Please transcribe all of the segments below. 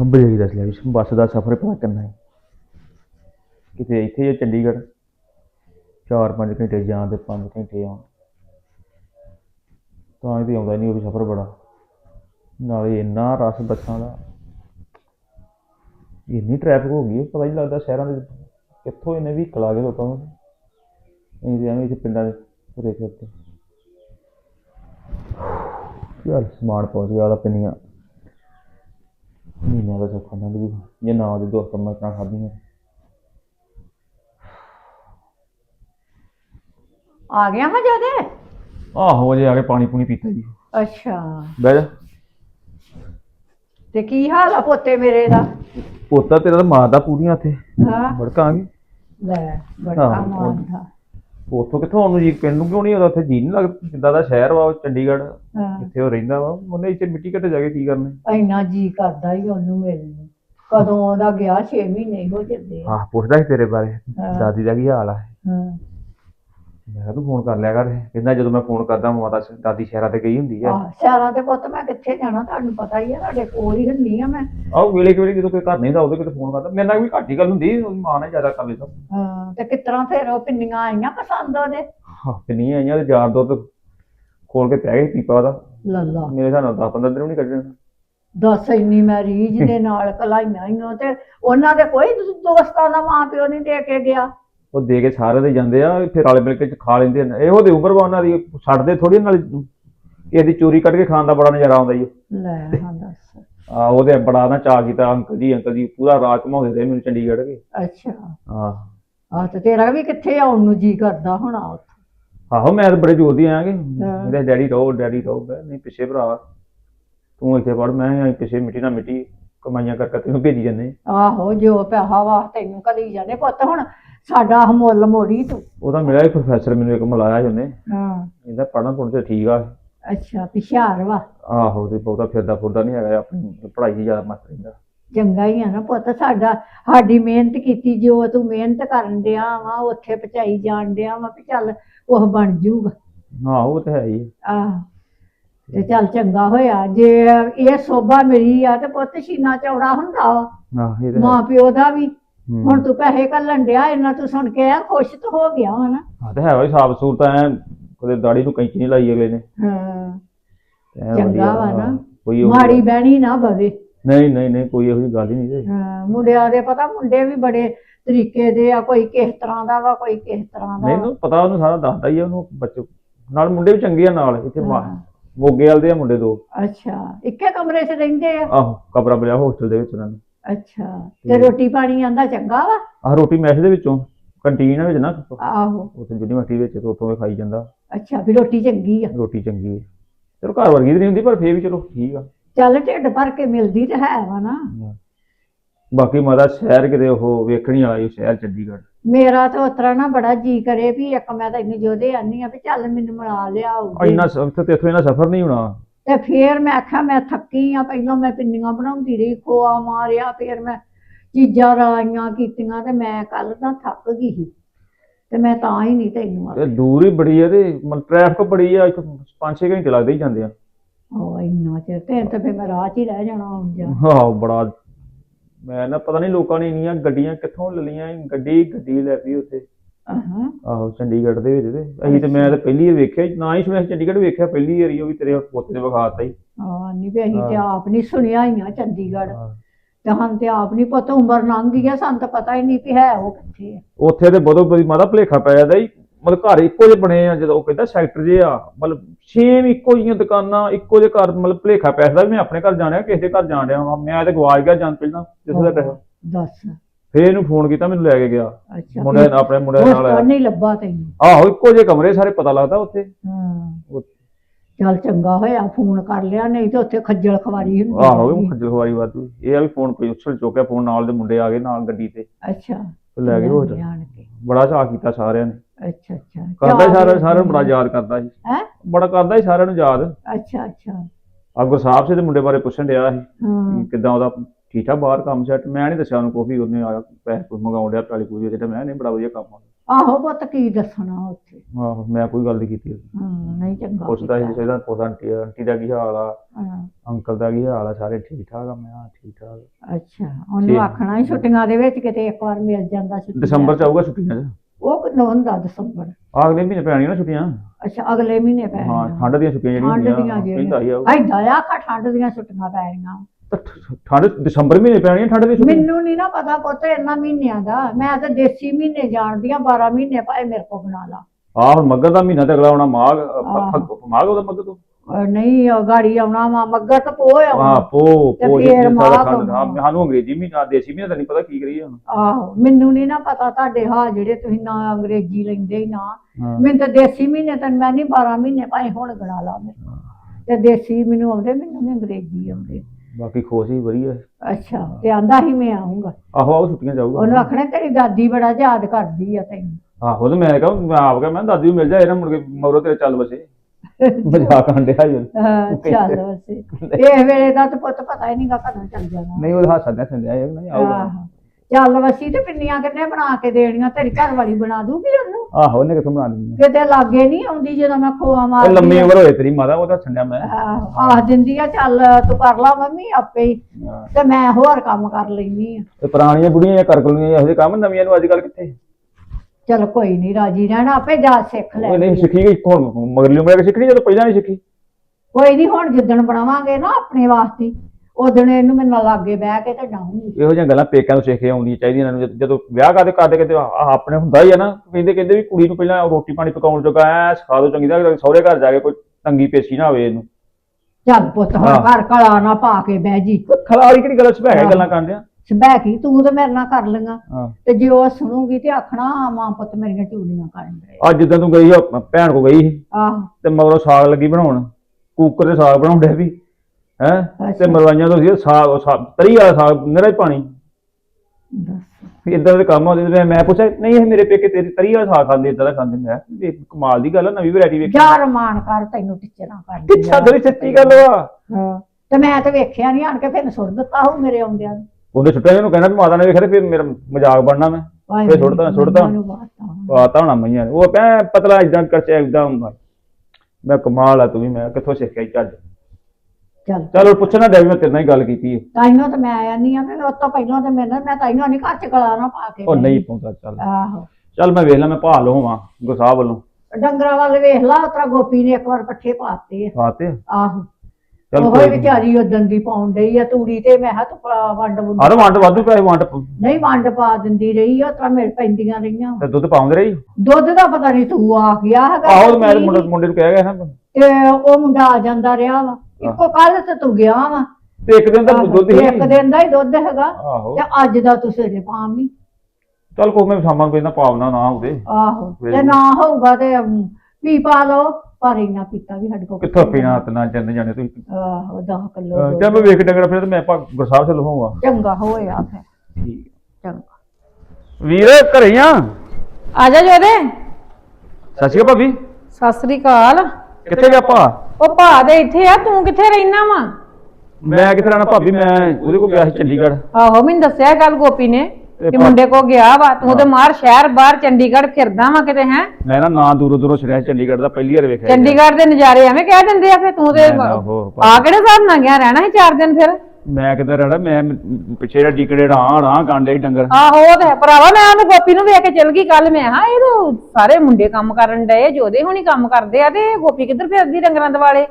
ਹਾਂ ਬਰੇਕ ਦੱਸ ਲਿਆ ਵੀ ਬੱਸ ਦਾ ਸਫ਼ਰ ਪਤਾ ਕਿੰਨਾ ਹੈ। ਕਿਤੇ ਇੱਥੇ ਜਾਂ ਚੰਡੀਗੜ੍ਹ 4-5 ਘੰਟੇ ਜਾਣ ਤੇ 5 ਘੰਟੇ ਆਉਣ। ਤਾਂ ਇਹ ਆਉਂਦਾ ਨਹੀਂ, ਉਹ ਵੀ ਸਫ਼ਰ ਬੜਾ। ਨਾਲੇ ਇੰਨਾ ਰਸ਼ ਬੱਸਾਂ ਦਾ। ਇੰਨੀ ਟ੍ਰੈਫਿਕ ਹੋ ਗਈ ਹੈ ਪਤਾ ਹੀ ਨਹੀਂ ਲੱਗਦਾ ਸ਼ਹਿਰਾਂ ਦੇ ਕਿੱਥੋਂ ਇੰਨੇ ਵੀ ਆ ਗਏ ਲੋਕਾਂ ਨੂੰ। ਅਸੀਂ ਤੇ ਐਵੇਂ ਇੱਥੇ ਪਿੰਡਾਂ ਦੇ ਤੁਰੇ ਫਿਰਦੇ। ਯਾਰ ਸਮਾਨ ਪਹੁੰਚ ਗਿਆ ਉਹਦਾ ਪਿੰਨੀਆਂ। ਮਹੀਨਿਆਂ ਦਾ ਸੌਖਾ ਲੰਘ ਜੂਗਾ। ਜੇ ਨਾ ਉਹਦੇ ਦੋਸਤ ਮੈਂ ਤਾਂ ਖਾਧੀਆਂ। ਆ ਗਿਆ ਮੈਂ ਜਦੇ ਆਹੋ ਜੇ ਆ ਕੇ ਪਾਣੀ ਪੂਣੀ ਪੀਤਾ ਜੀ। ਅੱਛਾ। ਬਹਿ ਜਾ। ਤੇ ਕੀ ਹਾਲ ਆ ਪੋਤੇ ਮੇਰੇ ਦਾ? ਪੋਤਾ ਤੇਰਾ ਤਾਂ ਮਾਰਦਾ ਪੂਰੀਆਂ ਉੱਥੇ। ਹਾਂ। ਬੜਕਾਂਗੇ ਲੈ ਬੜਾ ਆਹੋ, ਮਾਨਦਾ ਉੱਥੋਂ ਕਿੱਥੋਂ ਆਉਣ ਨੂੰ ਜੀ? ਪਿੰਡ ਨੂੰ ਕਿਉਂ ਨਹੀਂ ਉਹਦਾ ਉੱਥੇ ਜੀ ਨਹੀਂ ਲੱਗਦਾ ਜਿੱਦਾਂ ਦਾ ਸ਼ਹਿਰ ਵਾ ਉਹ ਚੰਡੀਗੜ੍ਹ ਹਾਂ। ਜਿੱਥੇ ਉਹ ਰਹਿੰਦਾ ਵਾ। ਉਹਨੇ ਇੱਥੇ ਮਿੱਟੀ ਘੱਟ ਜਾ ਕੇ ਕੀ ਕਰਨਾ? ਇੰਨਾ ਜੀ ਕਰਦਾ ਹੀ ਉਹਨੂੰ ਮਿਲਣ ਨੂੰ। ਕਦੋਂ ਉਹਦਾ ਗਿਆ 6 ਮਹੀਨੇ ਹੀ ਹੋ ਜਾਂਦੇ ਆ। ਆਹ ਪੁੱਛਦਾ ਸੀ ਤੇਰੇ ਬਾਰੇ। ਹਾਂ। ਦਾਦੀ ਦਾ ਕੀ ਹਾਲ ਆ? ਹਾਂ। ਮੈਂ ਕਿਹਾ ਤੂੰ ਫੋਨ ਕਰ ਲਿਆ ਕਰ। ਕਹਿੰਦਾ ਜਦੋਂ ਮੈਂ ਫੋਨ ਕਰਦਾ ਮਾਤਾ ਸ- ਦਾਦੀ ਸ਼ਹਿਰਾਂ ਤੇ ਗਈ ਹੁੰਦੀ ਆ। ਆਹ ਸ਼ਹਿਰਾਂ ਦੇ ਪੁੱਤ ਮੈਂ ਕਿੱਥੇ ਜਾਣਾ? ਤੁਹਾਨੂੰ ਪਤਾ ਹੀ ਆ ਤੁਹਾਡੇ ਕੋਲ ਹੀ ਹੁੰਦੀ ਆ ਮੈਂ। ਆਹ ਵੇਲੇ ਕਿ ਵੇਲੇ ਜਦੋਂ ਕੋਈ ਘਰ ਨਹੀਂ ਹੁੰਦਾ ਉਹਦੇ ਕਿਤੇ ਫੋਨ ਕਰਦਾ। ਮੇਰੇ ਨਾਲ ਵੀ ਘੱਟ ਹੀ ਗੱਲ ਹੁੰਦੀ ਉਹਦੀ ਮਾਂ ਨੇ ਜ਼ਿਆਦਾ ਕਰ ਲੈਂਦਾ ਹਾਂ ਤੇ ਕਿਸ ਤਰ੍ਹਾਂ ਫਿਰ ਉਹ ਪਿੰਨੀਆਂ ਆਈਆਂ ਪਸੰਦ ਉਹਦੇ? ਹਾਂ ਤੇ ਨਹੀਂ ਆਈਆਂ ਤੇ ਯਾਰ ਦੁੱਧ ਖੋਲ ਕੇ ਪੈ ਗਏ ਪੀਪਾ ਉਹਦਾ। ਲੱਲਾ ਮੇਰੇ ਹਿਸਾਬ ਨਾਲ 10 15 ਦਿਨ ਵੀ ਨਹੀਂ ਕੱਢਣ। ਦੱਸ ਇੰਨੀ ਮੈਂ ਰੀਝ ਦੇ ਨਾਲ ਕਲਾਈਆਂ ਹੀ ਤੇ ਉਹਨਾਂ ਦੇ ਕੋਈ ਦੋਸਤਾਂ ਦਾ ਮਾਂ ਪਿਓ ਨਹੀਂ ਦੇ ਕੇ ਗਿਆ। ਉਹ ਦੇ ਕੇ ਸਾਰੇ ਦੇ ਜਾਂਦੇ ਆ ਫਿਰ ਰਲ ਮਿਲ ਕੇ ਖਾ ਲੈਂਦੇ ਨੇ ਇਹੋ ਦੇ ਉਮਰ ਵਾ ਉਹਨਾਂ ਦੀ ਛੱਡਦੇ ਥੋੜੀ ਨਾਲ ਕਿਸੇ ਦੀ ਚੋਰੀ ਕੱਢ ਕੇ ਖਾਣ ਦਾ ਬੜਾ ਨਜ਼ਾਰਾ ਆਉਂਦਾ ਜੀ। ਲੈ ਹਾਂ ਦੱਸ। ਆ ਉਹਦੇ ਬੜਾ ਨਾ ਚਾਅ ਕੀਤਾ ਅੰਕਲ ਜੀ ਅੰਕਲ ਜੀ ਪੂਰਾ ਰਾਤ ਘਮਾਉਂਦੇ ਰਹੇ ਮੈਨੂੰ ਚੰਡੀਗੜ੍ਹ ਕੇ। ਅੱਛਾ। ਹਾਂ। ਆ ਤੇ ਤੇਰਾ ਵੀ ਕਿੱਥੇ ਆਉਣ ਨੂੰ ਜੀ ਕਰਦਾ ਹੋਣਾ ਉੱਥੇ? ਆਹੋ ਮੈਂ ਤਾਂ ਬੜੇ ਜ਼ੋਰ ਦੀ ਹਾਂ। ਮੇਰੇ ਡੈਡੀ ਰਹੋ ਡੈਡੀ ਮੈਂ ਨਹੀਂ ਪਿੱਛੇ ਭਰਾ ਤੂੰ ਇੱਥੇ ਪੜ ਮੈਂ ਪਿੱਛੇ ਮਿੱਟੀ ਨਾਲ ਮਿੱਟੀ ਕਮਾਈਆਂ ਕਰ ਕਰ ਤੈਨੂੰ ਭੇਜੀ ਜੰਨੇ ਆਹੋ ਜੋ ਪੈਸਾ ਵਾਸਤੇ ਤੈਨੂੰ ਕਲੀ ਜਾਣੇ ਪੁੱਤ ਹੁਣ ਸਾਡਾ ਮੁੱਲ ਮੋੜੀ ਤੂੰ। ਉਹਦਾ ਮਿਲਿਆ ਇੱਕ ਪ੍ਰੋਫੈਸਰ ਮੈਨੂੰ ਇੱਕ ਮਿਲਾਇਆ ਸੀ ਉਹਨੇ। ਹਾਂ। ਇਹਦਾ ਪੜ੍ਹਨ ਪੁੜਨ ਤੇ ਠੀਕ ਆ। ਅੱਛਾ ਪਿਸ਼ਾਰ ਵਾ। ਆਹੋ ਤੇ ਬਹੁਤਾ ਫਿਰਦਾ ਫੁਰਦਾ ਨਹੀਂ ਹੈਗਾ ਆਪਣੀ ਪੜ੍ਹਾਈ 'ਚ ਜ਼ਿਆਦਾ ਮਸਤ ਰਹਿੰਦਾ ਚੰਗਾ ਹੀ ਆ ਨਾ ਪੁੱਤ ਸਾਡਾ ਸਾਡੀ ਮਿਹਨਤ ਕੀਤੀ ਜੋ ਤੂੰ ਮਿਹਨਤ ਕਰਨ ਡਿਆ ਵਾ ਉੱਥੇ ਪਚਾਈ ਜਾਣ ਡਿਆ ਵਾ ਵੀ ਚੱਲ ਉਹ ਬਣ ਜੂਗਾ। ਹਾਂ ਉਹ ਤਾਂ ਹੈ ਹੀ। ਆਹ ਤੇ ਚੱਲ ਚੰਗਾ ਹੋਇਆ। ਜੇ ਇਹ ਸੋਭਾ ਮੇਰੀ ਆ ਤੇ ਪੁੱਤ ਸੀਨਾ ਚੌੜਾ ਹੁੰਦਾ ਵਾ। ਆਹ ਇਹ ਤਾਂ ਮਾਂ ਪਿਓ ਦਾ ਵੀ। ਹੂੰ। ਹੁਣ ਤੂੰ ਪੈਸੇ ਘੱਲਣ ਡਿਆ ਇਹਨਾਂ ਤੂੰ ਸੁਣ ਕੇ ਆ ਖੁਸ਼ ਤਾਂ ਹੋ ਗਿਆ ਵਾ ਨਾ ਹਾਂ ਤੇ ਹੈ ਵਾ ਸਾਫ਼ ਸੂਰਤ ਐ ਕਦੇ ਦਾੜੀ ਨੂੰ ਕੈਂਚੀ ਨਹੀਂ ਲਾਈ ਅਗਲੇ ਨੇ ਹਾਂ ਐਨ ਚੰਗਾ ਵਾ ਨਾ। ਹਾਂ। ਕੋਈ ਉਹ- ਮਾੜੀ ਬਹਿਣੀ ਨਾ ਬਵੇ ਨਹੀਂ ਨਹੀਂ ਨਹੀਂ ਕੋਈ ਇਹੋ ਜਿਹੀ ਗੱਲ ਹੀ ਨਹੀਂ ਤੇ ਹਾਂ ਮੁੰਡਿਆਂ ਦੇ ਪਤਾ ਮੁੰਡੇ ਵੀ ਬੜੇ ਤਰੀਕੇ ਦੇ ਆ ਕੋਈ ਕਿਸ ਤਰ੍ਹਾਂ ਦਾ ਵਾ ਕੋਈ ਕਿਸ ਤਰ੍ਹਾਂ ਦਾ ਨਹੀਂ ਵਾ। ਪਤਾ ਉਹਨੂੰ ਸਾਰਾ ਦੱਸਦਾ ਹੀ ਆ ਉਹਨੂੰ ਬੱਚੇ ਨਾਲ ਮੁੰਡੇ ਵੀ ਚੰਗੇ ਆ ਨਾਲ ਇੱਥੇ ਮਾ- ਹਾਂ। ਮੋਗੇ ਵਾਲੇ ਦੇ ਆ ਮੁੰਡੇ ਦੋ ਅੱਛਾ ਇੱਕੇ ਕਮਰੇ 'ਚ ਰਹਿੰਦੇ ਆ ਆਹੋ ਕਬਰਾ ਬਲਿਆ ਹੋਸਟਲ ਦੇ ਵਿੱਚ ਉਹਨਾਂ ਨੇ ਅੱਛਾ ਤੇ ਰੋਟੀ ਪਾਣੀ ਆਂਦਾ ਚੰਗਾ ਵਾ? ਆਹ ਰੋਟੀ ਮੈਸ ਦੇ ਵਿੱਚੋਂ ਕੰਟੀਨ ਵਿੱਚ ਨਾ ਆਹੋ। ਉੱਥੇ ਯੂਨੀਵਰਸਿਟੀ ਵਿੱਚ ਤੇ ਉੱਥੋਂ ਹੀ ਖਾਈ ਜਾਂਦਾ। ਅੱਛਾ ਵੀ ਰੋਟੀ ਚੰਗੀ ਆ। ਰੋਟੀ ਚੰਗੀ ਹੈ ਚਲੋ ਘਰ ਵਰਗੀ ਤਾਂ ਨਹੀਂ ਹੁੰਦੀ ਪਰ ਫੇਰ ਵੀ ਚਲੋ ਠੀਕ ਆ। ਚੱਲ ਢਿੱਡ ਭਰ ਕੇ ਮਿਲਦੀ ਤੇ ਹੈ ਵਾ ਨਾ। ਬਾਕੀ ਮਾਦਾ ਸ਼ਹਿਰ ਕਿਤੇ ਉਹ ਵੇਖਣੀ ਵਾਲਾ ਹੀ ਸ਼ਹਿਰ ਚੰਡੀਗੜ੍ਹ। ਮੇਰਾ ਤਾਂ ਉਤਰਾ ਨਾ ਬੜਾ ਜੀ ਕਰੇ ਵੀ ਇੱਕ ਮੈਂ ਤਾਂ ਇੰਨੀ ਜੋਦੇ ਆਨੀ ਆ ਵੀ ਚੱਲ ਮੈਨੂੰ ਮਿਲਾ ਲਿਆਉਗੇ ਇੰਨਾ ਸ- ਤੇ ਇੱਥੋਂ ਇੰਨਾ ਸਫ਼ਰ ਨਹੀਂ ਹੋਣਾ। ਤੇ ਫੇਰ ਮੈਂ ਆਖਿਆ ਮੈਂ ਥੱਕੀ ਆ ਪਹਿਲਾਂ ਮੈਂ ਪਿੰਨੀਆਂ ਬਣਾਉਂਦੀ ਰਹੀ ਖੋਆ ਮਾਰਿਆ ਫੇਰ ਮੈਂ ਚੀਜ਼ਾਂ ਰਾਈਆਂ ਕੀਤੀਆਂ ਤੇ ਮੈਂ ਕੱਲ ਤਾਂ ਥੱਕ ਗਈ ਸੀ। ਤੇ ਮੈਂ ਤਾਂ ਹੀ ਨਹੀਂ ਤੈਨੂੰ ਆਖਿਆ। ਇਹ ਦੂਰ ਹੀ ਬੜੀ ਹੈ ਤੇ ਮਤਲਬ ਟ੍ਰੈਫਿਕ ਬੜੀ ਆ ਇੱਕ 5-6 ਘੰਟੇ ਲੱਗਦੇ ਹੀ ਜਾਂਦੇ ਆ। ਉਹ ਇੰਨਾ ਚਿਰ ਤੇ ਤੇ ਫੇਰ ਮੈਂ ਰਾਹ 'ਚ ਹੀ ਰਹਿ ਜਾਣਾ ਹੁਣ ਜਾ। ਹਾਂ ਬੜਾ ਮੈਂ ਨਾ ਪਤਾ ਨਹੀਂ ਲੋਕਾਂ ਨੇ ਇੰਨੀਆਂ ਗੱਡੀਆਂ ਕਿੱਥੋਂ ਲੈ ਲਈਆਂ ਗੱਡੀ ਗੱਡੀ ਲੈ ਪਈ ਉੱਥੇ। ਹਾਂ ਆਹੋ ਚੰਡੀਗੜ੍ਹ ਦੇ ਵਿੱਚ ਤੇ। ਅਸੀਂ ਤੇ ਮੈਂ ਤਾਂ ਪਹਿਲੀ ਵਾਰ ਵੇਖਿਆ ਹੀ, ਨਾ ਹੀ ਮੈਂ ਚੰਡੀਗੜ੍ਹ ਵੇਖਿਆ ਪਹਿਲੀ ਵਾਰੀ ਉਹ ਵੀ ਤੇਰੇ ਪੋਤੇ ਨੇ ਵਿਖਾਤਾ ਹੀ। ਹਾਂ ਨਹੀਂ ਵੀ ਅਸੀਂ ਤੇ ਹਾਂ। ਆਪ ਨਹੀਂ ਸੁਣਿਆ ਹੀ ਆ ਚੰਡੀਗੜ੍ਹ। ਹਾਂ। ਤੇ ਹਨ ਤੇ ਆਪ ਨਹੀਂ ਪਤਾ ਉਮਰ ਲੰਘ ਗਈ ਆ ਸਾਨੂੰ ਤਾਂ ਪਤਾ ਹੀ ਨਹੀਂ ਵੀ ਹੈ ਉਹ ਕਿੱਥੇ ਆ। ਉੱਥੇ ਤੇ ਬਦੋ ਬਦੀ ਮਾਦਾ ਭਲੇਖਾ ਪੈ ਜਾਂਦਾ ਹੀ ਮਤਲਬ ਘਰ ਇੱਕੋ ਜਿਹੇ ਬਣੇ ਆ ਜਦੋਂ ਉਹ ਕਹਿੰਦਾ ਸੈਕਟਰ ਜੇ ਆ। ਮਤਲਬ ਸੇਮ ਇੱਕੋ ਜਿਹੀਆਂ ਦੁਕਾਨਾਂ ਇੱਕੋ ਜਿਹੇ ਘਰ ਮਤਲਬ ਭਲੇਖਾ ਪੈ ਜਾਂਦਾ ਵੀ ਮੈਂ ਆਪਣੇ ਘਰ ਜਾਣਿਆ ਕਿਸੇ ਦੇ ਘਰ ਜਾਣ ਡਿਆ ਵਾਂ। ਮੈਂ ਤੇ ਗਵਾਚ ਗਿਆ ਜਾਂ ਪਹਿਲਾਂ ਜਿਸ ਦਾ ਟਾਈਮ ਦੱਸ। ਫੇਰ ਇਹਨੂੰ ਫੋਨ ਕੀਤਾ ਮੈਨੂੰ ਲੈ ਕੇ ਗਿਆ। ਅੱਛਾ। ਮੁੰਡੇ ਆਪਣੇ ਮੁੰਡੇ ਨਾਲ ਆਇਆ। ਨਹੀਂ ਲੱਭਾ ਤੈਨੂੰ? ਆਹੋ ਇੱਕੋ ਜਿਹੇ ਕਮਰੇ ਸਾਰੇ ਪਤਾ ਲੱਗਦਾ ਉੱਥੇ। ਹਾਂ। ਉਹ- ਚੱਲ ਚੰਗਾ ਹੋਇਆ ਫੋਨ ਕਰ ਲਿਆ ਨਹੀਂ ਤੇ ਉੱਥੇ ਖੱਜਲ ਖਵਾਰੀ ਹੁੰਦੀ ਆਹੋ ਖੱਜਲ ਖਵਾਰੀ ਵਾਧੂ ਇਹ ਆ ਵੀ ਫੋਨ ਕੋਈ ਉਛਲ ਚੁੱਕਿਆ ਫੋਨ ਨਾਲ ਦੇ ਮੁੰਡੇ ਆ ਗਏ ਨਾਲ ਗੱਡੀ ਤੇ। ਅੱਛਾ। ਤੇ ਲੈ ਗਏ ਕੇ। ਬੜਾ ਚਾਅ ਕੀਤਾ ਸਾਰਿਆਂ ਨੇ। ਅੱਛਾ ਅੱਛਾ। ਕਰਦਾ ਸਾਰਿਆਂ ਸਾਰਿਆਂ ਨੂੰ ਬੜਾ ਯਾਦ ਕਰਦਾ ਸੀ। ਹੈ? ਬੜਾ ਕਰਦਾ ਹੀ ਸਾਰਿਆਂ ਨੂੰ ਯਾਦ। ਅੱਛਾ ਅੱਛਾ। ਆ ਗੁਰਸਾਹਿਬ ਸਿੰਘ ਦੇ ਮੁੰਡੇ ਬਾਰੇ ਪੁੱਛਣ ਡਿਆ ਸੀ ਹਾਂ। ਕਿ ਕਿਦਾਂ ਉਹਦਾ ਠਾਕ ਬਾਹਰ ਕੰਮ ਸੈੱਟ ਮੈਂ ਨਹੀਂ ਦੱਸਿਆ ਉਹਨੂੰ ਕੋਈ ਉਹਨੇ ਆ ਪੈਸੇ ਕੋਈ ਮੰਗਾਉਣ ਡਿਆ ਪੈਲੀ ਪੂਜੀ ਜਿਹੜਾ ਮੈਂ ਨਹੀਂ ਬੜਾ ਵਧੀਆ ਕੰਮ ਆ। ਆਹੋ ਪੁੱਤ ਕੀ ਦੱਸਣਾ ਉੱਥੇ? ਆਹੋ ਮੈਂ ਕੋਈ ਗੱਲ ਨਹੀਂ ਕੀਤੀ ਹਮ, ਨਹੀਂ ਚੰਗਾ ਪੁੱਛਦਾ ਸੀ ਕੀਤਾ। ਇਹਦਾ ਪੁੱਛਦਾ ਆਂਟੀ ਆਂਟੀ ਦਾ ਕੀ ਹਾਲ ਆ? ਹਾਂ, ਅੰਕਲ ਦਾ ਕੀ ਹਾਲ ਆ? ਸਾਰੇ ਠੀਕ ਠਾਕ ਆ? ਮੈਂ ਹਾਂ ਠੀਕ ਠਾਕ। ਅੱਛਾ ਉਹਨੂੰ ਠੀਕ। ਆਖਣਾ ਹੀ ਛੁੱਟੀਆਂ ਦੇ ਵਿੱਚ ਕਿਤੇ ਇੱਕ ਵਾਰ ਮਿਲ ਜਾਂਦਾ ਛੁੱਟੀ ਦਸੰਬਰ ਚ ਆਊਗਾ ਛੁੱਟੀਆਂ ਚ? ਉਹ ਕਦੋਂ ਹੁੰਦਾ ਦਸੰਬਰ? ਅਗਲੇ ਮਹੀਨੇ ਪੈਣੀਆਂ ਨਾ ਛੁੱਟੀਆਂ? ਅੱਛਾ ਅਗਲੇ ਮਹੀਨੇ ਪੈ ਹਾਂ ਠੰਡ ਦੀਆਂ ਛੁੱਟੀਆਂ ਜਿਹੜੀਆਂ ਠੰਡ ਦੀਆਂ ਹੁੰਦੀਆਂ ਕਹਿੰਦਾ ਹੀ ਜਿਹੜੀਆਂ ਐਦਾਂ ਆਖਾ ਠੰਡ ਦੀਆਂ ਛੁੱਟੀਆਂ ਪੈ ਰਹੀਆਂ। ਤਾਂ ਠ- ਠੰਡ ਦਸੰਬਰ ਮਹੀਨੇ ਪੈਣੀਆਂ ਠੰਡ ਦੀਆਂ ਛੁੱਟੀਆਂ ਮੈਨੂੰ ਨਹੀਂ ਨਾ ਪਤਾ ਪੁੱਤ ਇਹਨਾਂ ਮਹੀਨਿਆਂ ਦਾ। ਮੈਂ ਤਾਂ ਦੇਸੀ ਮਹੀਨੇ ਜਾਣਦੀ ਆ 12 ਮਹੀਨੇ ਭਾਵੇਂ ਮੇਰੇ ਕੋ ਬਣਾ ਲਾ। ਆਹ ਹੁਣ ਮੱਗਰ ਦਾ ਮਹੀਨਾ ਤੇ ਅਗਲਾ ਆਉਣਾ ਮਾਘ ਅ, ਆਹ। ਫ- ਫ- ਮਾਘ ਉਹਦਾ ਮੱਗਰ ਤੋਂ? ਅਹ ਨਹੀਂ ਉਹ ਗਾੜੀ ਆਉਣਾ ਵਾ ਮੱਗਰ ਤਾਂ ਪੋਹ ਹਾਂ ਆਉਣਾ ਪੋ ਤੇ ਪੋ ਫੇਰ ਜਿਹੜਾ ਮਾਘ ਆਉਣਾ। ਹਾਂ ਸਾਨੂੰ ਅੰਗਰੇਜ਼ੀ ਮਹੀਨਾ ਦੇਸੀ ਮਹੀਨਾ ਤਾਂ ਨਹੀਂ ਪਤਾ ਕੀ ਕਰੀਏ ਹੁਣ। ਆਹੋ ਮੈਨੂੰ ਨਹੀਂ ਨਾ ਪਤਾ ਤੁਹਾਡੇ ਹਾਂ ਜਿਹੜੇ ਤੁਸੀਂ ਨਾ ਅੰਗਰੇਜ਼ੀ ਲੈਂਦੇ ਹੀ ਨਾ। ਹਾਂ। ਮੈਨੂੰ ਤਾਂ ਦੇਸੀ ਮਹੀਨੇ ਤਾਂ ਮੈਂ ਨਹੀਂ 12 ਮਹੀਨੇ ਭਾਵੇਂ ਹੁਣ ਗਣਾ ਲਾ ਮੈਂ। ਤੇ ਦੇਸੀ ਮੈਨੂੰ ਆਉਂਦੇ ਮੈਨੂੰ ਨਹੀਂ ਅੰਗਰੇਜ਼ੀ ਆਉਂਦੇ। ਬਾਕੀ ਖੁਸ਼ ਹੀ ਵਧੀਆ ਅੱਛਾ ਤੇ ਆਂਦਾ ਹੀ ਮੈਂ ਆਉਂਗਾ ਆਹੋ ਆਹੋ ਛੁੱਟੀਆਂ ਜਾਊਗਾ। ਉਹਨੂੰ ਆਖਣਾ ਤੇਰੀ ਦਾਦੀ ਬੜਾ ਯਾਦ ਕਰਦੀ ਆ ਤੈਨੂੰ। ਆਹੋ ਤੇ ਮੈਂ ਕਹਾਂ ਮੈਂ ਆਪ ਕਹਾਂ ਮੈਂ ਦਾਦੀ ਨੂੰ ਮਿਲ ਜਾ ਇਹਨਾਂ ਮੁੜ ਕੇ ਮਗਰੋਂ ਤੇਰੇ ਚੱਲ ਬਸੇ ਮਜ਼ਾਕ ਆਂਡਿਆ ਜੀ ਹਾਂ ਚੱਲ ਵਸੇ। ਇਹ ਵੇਲੇ ਦਾ ਤਾਂ ਪੁੱਤ ਪਤਾ ਹੀ ਨਹੀਂਗਾ ਕਦੋਂ ਚੱਲ ਜਾਣਾ। ਨਹੀਂ ਉਹ ਹਾਸਾ ਦੇ ਸੰਦਿਆ ਇਹ ਨਹੀਂ ਆਊਗਾ। ਚੱਲ ਵਸੀ ਤੇ ਪਿੰਨੀਆਂ ਕਿੰਨੇ ਬਣਾ ਕੇ ਦੇਣੀਆਂ ਤੇਰੀ ਘਰ ਵਾਲੀ ਬਣਾ ਦੂਗੀ ਉਹਨੂੰ? ਆਹੋ ਉਹਨੇ ਕਿਥੋਂ ਬਣਾ ਦਿੰਦੀ ਕਿਤੇ ਲਾਗੇ ਨਹੀਂ ਆਉਂਦੀ ਜਦੋਂ ਮੈਂ ਖੋਆ ਉਹ ਮਾਰਦੀ ਲੰਮੀ ਆ। ਉਮਰ ਹੋਏ ਤੇਰੀ ਮਾਤਾ ਉਹ ਤਾਂ ਛੰਡਿਆ ਮੈਂ। ਆਹੋ, ਦਿੰਦੀ ਆ ਚੱਲ ਤੂੰ ਕਰ ਲਾ ਮੰਮੀ ਆਪੇ ਹੀ ਹਾਂ। ਤੇ ਮੈਂ ਹੋਰ ਕੰਮ ਕਰ ਲੈਨੀ ਆ। ਤੇ ਪੁਰਾਣੀਆਂ ਬੁੜੀਆਂ ਕਰ ਕੋਲੀਆਂ ਇਹੋ ਜਿਹੇ ਕੰਮ ਨਵੀਆਂ ਨੂੰ ਅੱਜ ਕੱਲ ਕਿੱਥੇ? ਚਲ ਕੋਈ ਨਹੀਂ ਰਾਜੀ ਰਹਿਣਾ ਆਪੇ ਜਾ ਸਿੱਖ ਲੈ। ਉਹ ਨਹੀਂ ਸਿੱਖੀ ਗਈ ਹੁਣ ਮਗਰਲੀ ਉਮਰ ਕਿ ਸਿੱਖਣੀ ਜਦੋਂ ਪਹਿਲਾਂ ਨਹੀਂ ਸਿੱਖੀ। ਕੋਈ ਨਹੀਂ ਹੁਣ ਜਿੱਦਣ ਬਣਾਵਾਂਗੇ ਨਾ ਆਪਣੇ ਵਾਸਤੇ ਉਦਣ ਇਹਨੂੰ ਮੇਰੇ ਨਾਲ ਲਾਗੇ ਬਹਿ ਕੇ ਤੇ ਡਾਉਂਗੀ ਇਹੋ ਜਿਹੀਆਂ ਗੱਲਾਂ ਪੇਕਿਆਂ ਤੋਂ ਸਿੱਖ ਕੇ ਆਉਂਦੀਆਂ ਚਾਹੀਦੀਆਂ ਇਹਨਾਂ ਨੂੰ ਜਦ- ਜਦੋਂ ਵਿਆਹ ਕਰਦੇ ਕਰਦੇ ਕਿਤੇ ਆਹ ਆਪਣੇ ਹੁੰਦਾ ਹੀ ਆ ਨਾ ਕਹਿੰਦੇ ਕਹਿੰਦੇ ਵੀ ਕੁੜੀ ਨੂੰ ਪਹਿਲਾਂ ਰੋਟੀ ਪਾਣੀ ਪਕਾਉਣ ਜੋਗਾ ਐ ਸਿਖਾ ਦੋ ਚੰਗੀ ਤਰ੍ਹਾਂ ਸਹੁਰੇ ਘਰ ਜਾ ਕੇ ਕੋਈ ਤੰਗੀ ਪੇਸ਼ੀ ਨਾ ਹੋਵੇ ਇਹਨੂੰ। ਚੱਲ ਪੁੱਤ ਹੁਣ। ਘਰ ਕਲਾ ਨਾ ਪਾ ਕੇ ਬਹਿ ਜੀ। ਖਲਾਰੀ ਕਿਹੜੀ ਗੱਲ ਸੁਭਾਅ ਹਾਂ। ਗੱਲਾਂ ਕਰਦੇ ਆ ਸਬੈ ਕੀ ਤੂੰ ਤੇ ਮੇਰੇ ਨਾਲ ਕਰ ਲਈਆਂ। ਹਾਂ। ਤੇ ਜੇ ਉਹ ਸੁਣੂਗੀ ਤੇ ਆਖਣਾ ਮਾਂ ਪੁੱਤ ਮੇਰੀਆਂ ਚੂੜੀਆਂ ਕਰਨ ਦੇ ਅੱਜ ਜਿੱਦਾਂ ਤੂੰ ਗਈ ਆ ਭੈਣ ਕੋ ਗਈ ਸੀ। ਆਹੋ। ਤੇ ਮਗਰੋਂ ਸਾਗ ਲੱਗੀ ਬਣਾਉਣ ਕੁੱਕਰ ਦੇ ਸਾਗ ਬਣਾਉਂਦੇ ਵੀ ਹੈ? ਤੇ। ਮਰਵਾਈਆਂ ਤੋਂ ਸੀ ਸਾਗ ਉਹ ਸਾਗ ਤਰੀ ਵਾਲਾ ਸਾਗ ਨਿਹਰਾ ਹੀ ਪਾਣੀ। ਦੱਸ। ਇਦਾਂ ਦੇ ਕੰਮ ਹੁੰਦੇ ਤੇ ਮੈਂ ਪੁੱਛਿਆ ਨਹੀਂ ਇਹ ਮੇਰੇ ਪੇਕੇ ਤੇਰੀ ਤਰੀ ਵਾਲਾ ਸਾਗ ਖਾਂਦੇ ਇਦਾਂ ਦਾ ਖਾਂਦੇ ਮੈਂ ਇਹ ਕਮਾਲ ਦੀ ਗੱਲ ਆ ਨਵੀਂ ਵੈਰਾਈਟੀ ਵੇਖੀ। ਯਾਰ ਮਾਣ ਕਰ ਤੈਨੂੰ ਟਿੱਚਰਾਂ ਕਰਦੀ ਕਿੱਛਾ ਤੇਰੀ ਸੱਚੀ ਗੱਲ ਵਾ। ਹਾਂ ਤੇ ਮੈਂ ਤੇ ਵੇਖਿਆ ਨਹੀਂ ਆਣ ਕੇ ਫਿਰ ਸੁੱਟ ਦਿੱਤਾ ਹੋ ਮੇਰੇ ਆਉਂਦਿਆਂ ਨੂੰ। ਉਹਨੇ ਛੁੱਟਿਆ ਕਹਿਣਾ ਵੀ ਮਾਤਾ ਨੇ ਵੇਖਿਆ ਤੇ ਫਿਰ ਮੇਰਾ ਮਜ਼ਾਕ ਬਣਨਾ ਮੈਂ। ਫਿਰ ਸੁੱਟਦਾ- ਸੁੱਟਦਾ। ਮੈਨੂੰ। ਪਾਤਾ ਹੋਣਾ ਮਈਆਂ ਨੇ। ਉਹ ਪੈ ਪਤਲਾ ਇਦਾਂ ਕਰਚਾ ਇਦਾਂ ਹੁੰਦਾ। ਮੈਂ ਕਮਾਲ ਆ ਤੂੰ ਵੀ ਮੈਂ ਕਿੱਥੋਂ ਸਿੱਖਿਆ ਚੱਜ ਚੱਲ। ਚਲ ਪੁੱਛਣਾ ਡੈਵੀ ਮੈਂ ਤੇਰੇ ਨਾਲ ਹੀ ਗੱਲ ਕੀਤੀ ਹੈ। ਤਾਈਓ ਤੇ ਮੈਂ ਆਇਆ ਨਹੀਂ ਆ ਕਿ ਉਸ ਤੋਂ ਪਹਿਲਾਂ ਤੇ ਮੇਰੇ ਨਾਲ ਮੈਂ ਤਾਈਓ ਨਹੀਂ ਘਰ ਚ ਗਲਾ ਨਾ ਪਾ ਕੇ ਉਹ ਨਹੀਂ। ਪਾਉਂਦਾ ਚੱਲ। ਆਹੋ। ਚੱਲ ਮੈਂ ਵੇਖ ਲਾਂ ਮੈਂ ਭਾਲ ਹੋਵਾਂ ਗੁਸਾਹ ਵੱਲੋਂ। ਡੰਗਰਾਂ ਵੱਲ ਵੇਖ ਲਾ ਉਤਰਾ ਗੋਪੀ ਨੇ ਇੱਕ ਵਾਰ ਪੱਠੇ ਪਾਤੇ ਆ। ਪਾਤੇ ਆਹੋ। ਚੱਲ ਉਹ ਕੋਈ ਨੀ। ਵਿਚਾਰੀ ਉਦੋਂ ਦੀ ਪਾਉਣ ਡਈ ਆ ਤੂੜੀ ਤੇ ਮੈਂ ਪਾ- ਵੰਡ ਵੁੰਡ। ਆਹ ਵੰਡ ਵਾਧੂ ਪੈਸੇ ਵੰਡ ਪ- ਨਹੀਂ ਵੰਡ ਪਾ ਦਿੰਦੀ ਰਹੀ ਆ ਉਤਰਾ ਮੇਰੇ ਪੈਂਦੀਆਂ ਰਹੀਆਂ। ਤੇ ਦੁੱਧ ਪਾਉਂਦੇ ਰਹੀ? ਦੁੱਧ ਦਾ ਪਤਾ ਨਹੀਂ ਤੂੰ ਆ ਗਿਆ ਹੈਗਾ ਆਹੋ ਤੇ ਮੈਂ ਮੁੰਡੇ ਨੂੰ ਕਹਿ ਗਿਆ ਨਾ। ਤੇ ਉਹ ਮੁੰਡਾ ਆ ਜਾਂਦਾ ਰਿਹਾ ਵਾ। ਇੱਕੋ ਕੱਲ ਤੇ ਤੂੰ ਗਿਆ ਵਾ। ਤੇ ਇੱਕ ਦਿਨ ਦਾ ਦੁੱਧ ਹੀ ਇੱਕ ਦਿਨ ਦਾ ਹੀ ਦੁੱਧ ਹੈਗਾ। ਆਹੋ। ਤੇ ਅੱਜ ਦਾ ਤੂੰ ਸਵੇਰੇ ਪਾਵੀਂ ਚੱਲ ਕੋਈ ਮੈਂ ਸ਼ਾਮਾਂ ਨੂੰ ਕਹਿੰਦਾ ਪਾਵਨਾ ਨਾ ਉਹਦੇ। ਆਹੋ ਤੇ ਨਾ ਹੋਊਗਾ ਤੇ ਪੀ ਪਾ ਲਓ ਪਰ ਇੰਨਾ ਪੀਤਾ ਵੀ ਸਾਡੇ ਕੋਲ ਕਿੱਥੋਂ ਪੀਣਾ। ਤੇ ਨਾ ਜੰਨ ਜਾਣੇ ਤੁਸੀਂ ਆਹੋ 10 ਕਿਲੋ ਚੱਲ ਮੈਂ ਵੇਖ ਡੰਗਰ ਫਿਰ ਤੇ ਮੈਂ ਭਾ ਗੁਰਸਾਹਿਬ ਚ ਲਵਾਂਗਾ ਚੰਗਾ ਹੋਇਆ ਫਿਰ। ਠੀਕ। ਚੰਗਾ। ਵੀਰ ਘਰੇ ਆ? ਆ ਜਾ ਜੋਦੇ। ਸਤਿ ਸ਼੍ਰੀ ਅਕਾਲ ਭਾਬੀ। ਸਤਿ ਸ੍ਰੀ ਅਕਾਲ। ਕਿੱਥੇ ਗਿਆ ਭਾ? ਉਹ ਭਾ ਦੇ ਇੱਥੇ ਆ ਤੂੰ ਕਿੱਥੇ ਰਹਿਣਾ ਵਾ? ਮੈਂ ਕਿੱਥੇ ਰਹਿਣਾ ਭਾਬੀ? ਮੈਂ ਉਹਦੇ ਕੋਲ ਗਿਆ ਸੀ ਚੰਡੀਗੜ੍ਹ। ਆਹੋ ਮੈਨੂੰ ਦੱਸਿਆ ਇਹ ਗੱਲ ਗੋਪੀ ਨੇ ਕਿ ਮੁੰਡੇ ਕੋ ਗਿਆ ਵਾ ਤੂੰ ਤੇ ਮਾਰ ਸ਼ਹਿਰ ਬਾਹਰ ਚੰਡੀਗੜ੍ਹ ਫਿਰਦਾ ਵਾ ਕਿਤੇ ਹੈ? ਮੈਂ ਨਾ ਨਾਂ ਦੂਰੋਂ ਦੂਰੋਂ ਸੁਣਿਆ ਸੀ ਚੰਡੀਗੜ੍ਹ ਦਾ ਪਹਿਲੀ ਵਾਰ ਵੇਖਿਆ ਚੰਡੀਗੜ੍ਹ ਦੇ ਨਜ਼ਾਰੇ ਐਵੇਂ ਕਹਿ ਦਿੰਦੇ ਆ ਫੇ ਤੂੰ ਤੇ ਮੈਂ ਨਾ ਉਹ ਆ ਕਿਹੜੇ ਹਿਸਾਬ ਨਾਲ ਗਿਆ ਰਹਿਣਾ ਸੀ ਚਾਰ ਦਿਨ ਫਿਰ? ਮੈਂ ਕਿੱਧਰ ਰਹਿਣਾ ਮੈਂ ਪਿੱਛੇ ਜਿਹੜਾ ਡੀਕੜੇ ਰਾਂ ਰਾਂ ਸੀ ਡੰਗਰ। ਆਹੋ ਉਹ ਤੇ ਹੈ ਭਰਾਵਾ ਮੈਂ ਉਹਨੂੰ ਗੋਪੀ ਨੂੰ ਵੇਖ ਕੇ ਚਲ ਗਈ ਕੱਲ ਮੈਂ ਹਾਂ ਇਹ ਤਾਂ ਸਾਰੇ ਮੁੰਡੇ ਕੰਮ ਕਰਨ ਡਏ ਜੋਦੇ ਹੁਣੀ ਕੰਮ ਕਰਦੇ ਆ ਤੇ ਗੋਪੀ ਕਿੱਧਰ ਫਿਰਦੀ ਡੰਗਰਾਂ ਦੁਆਲੇ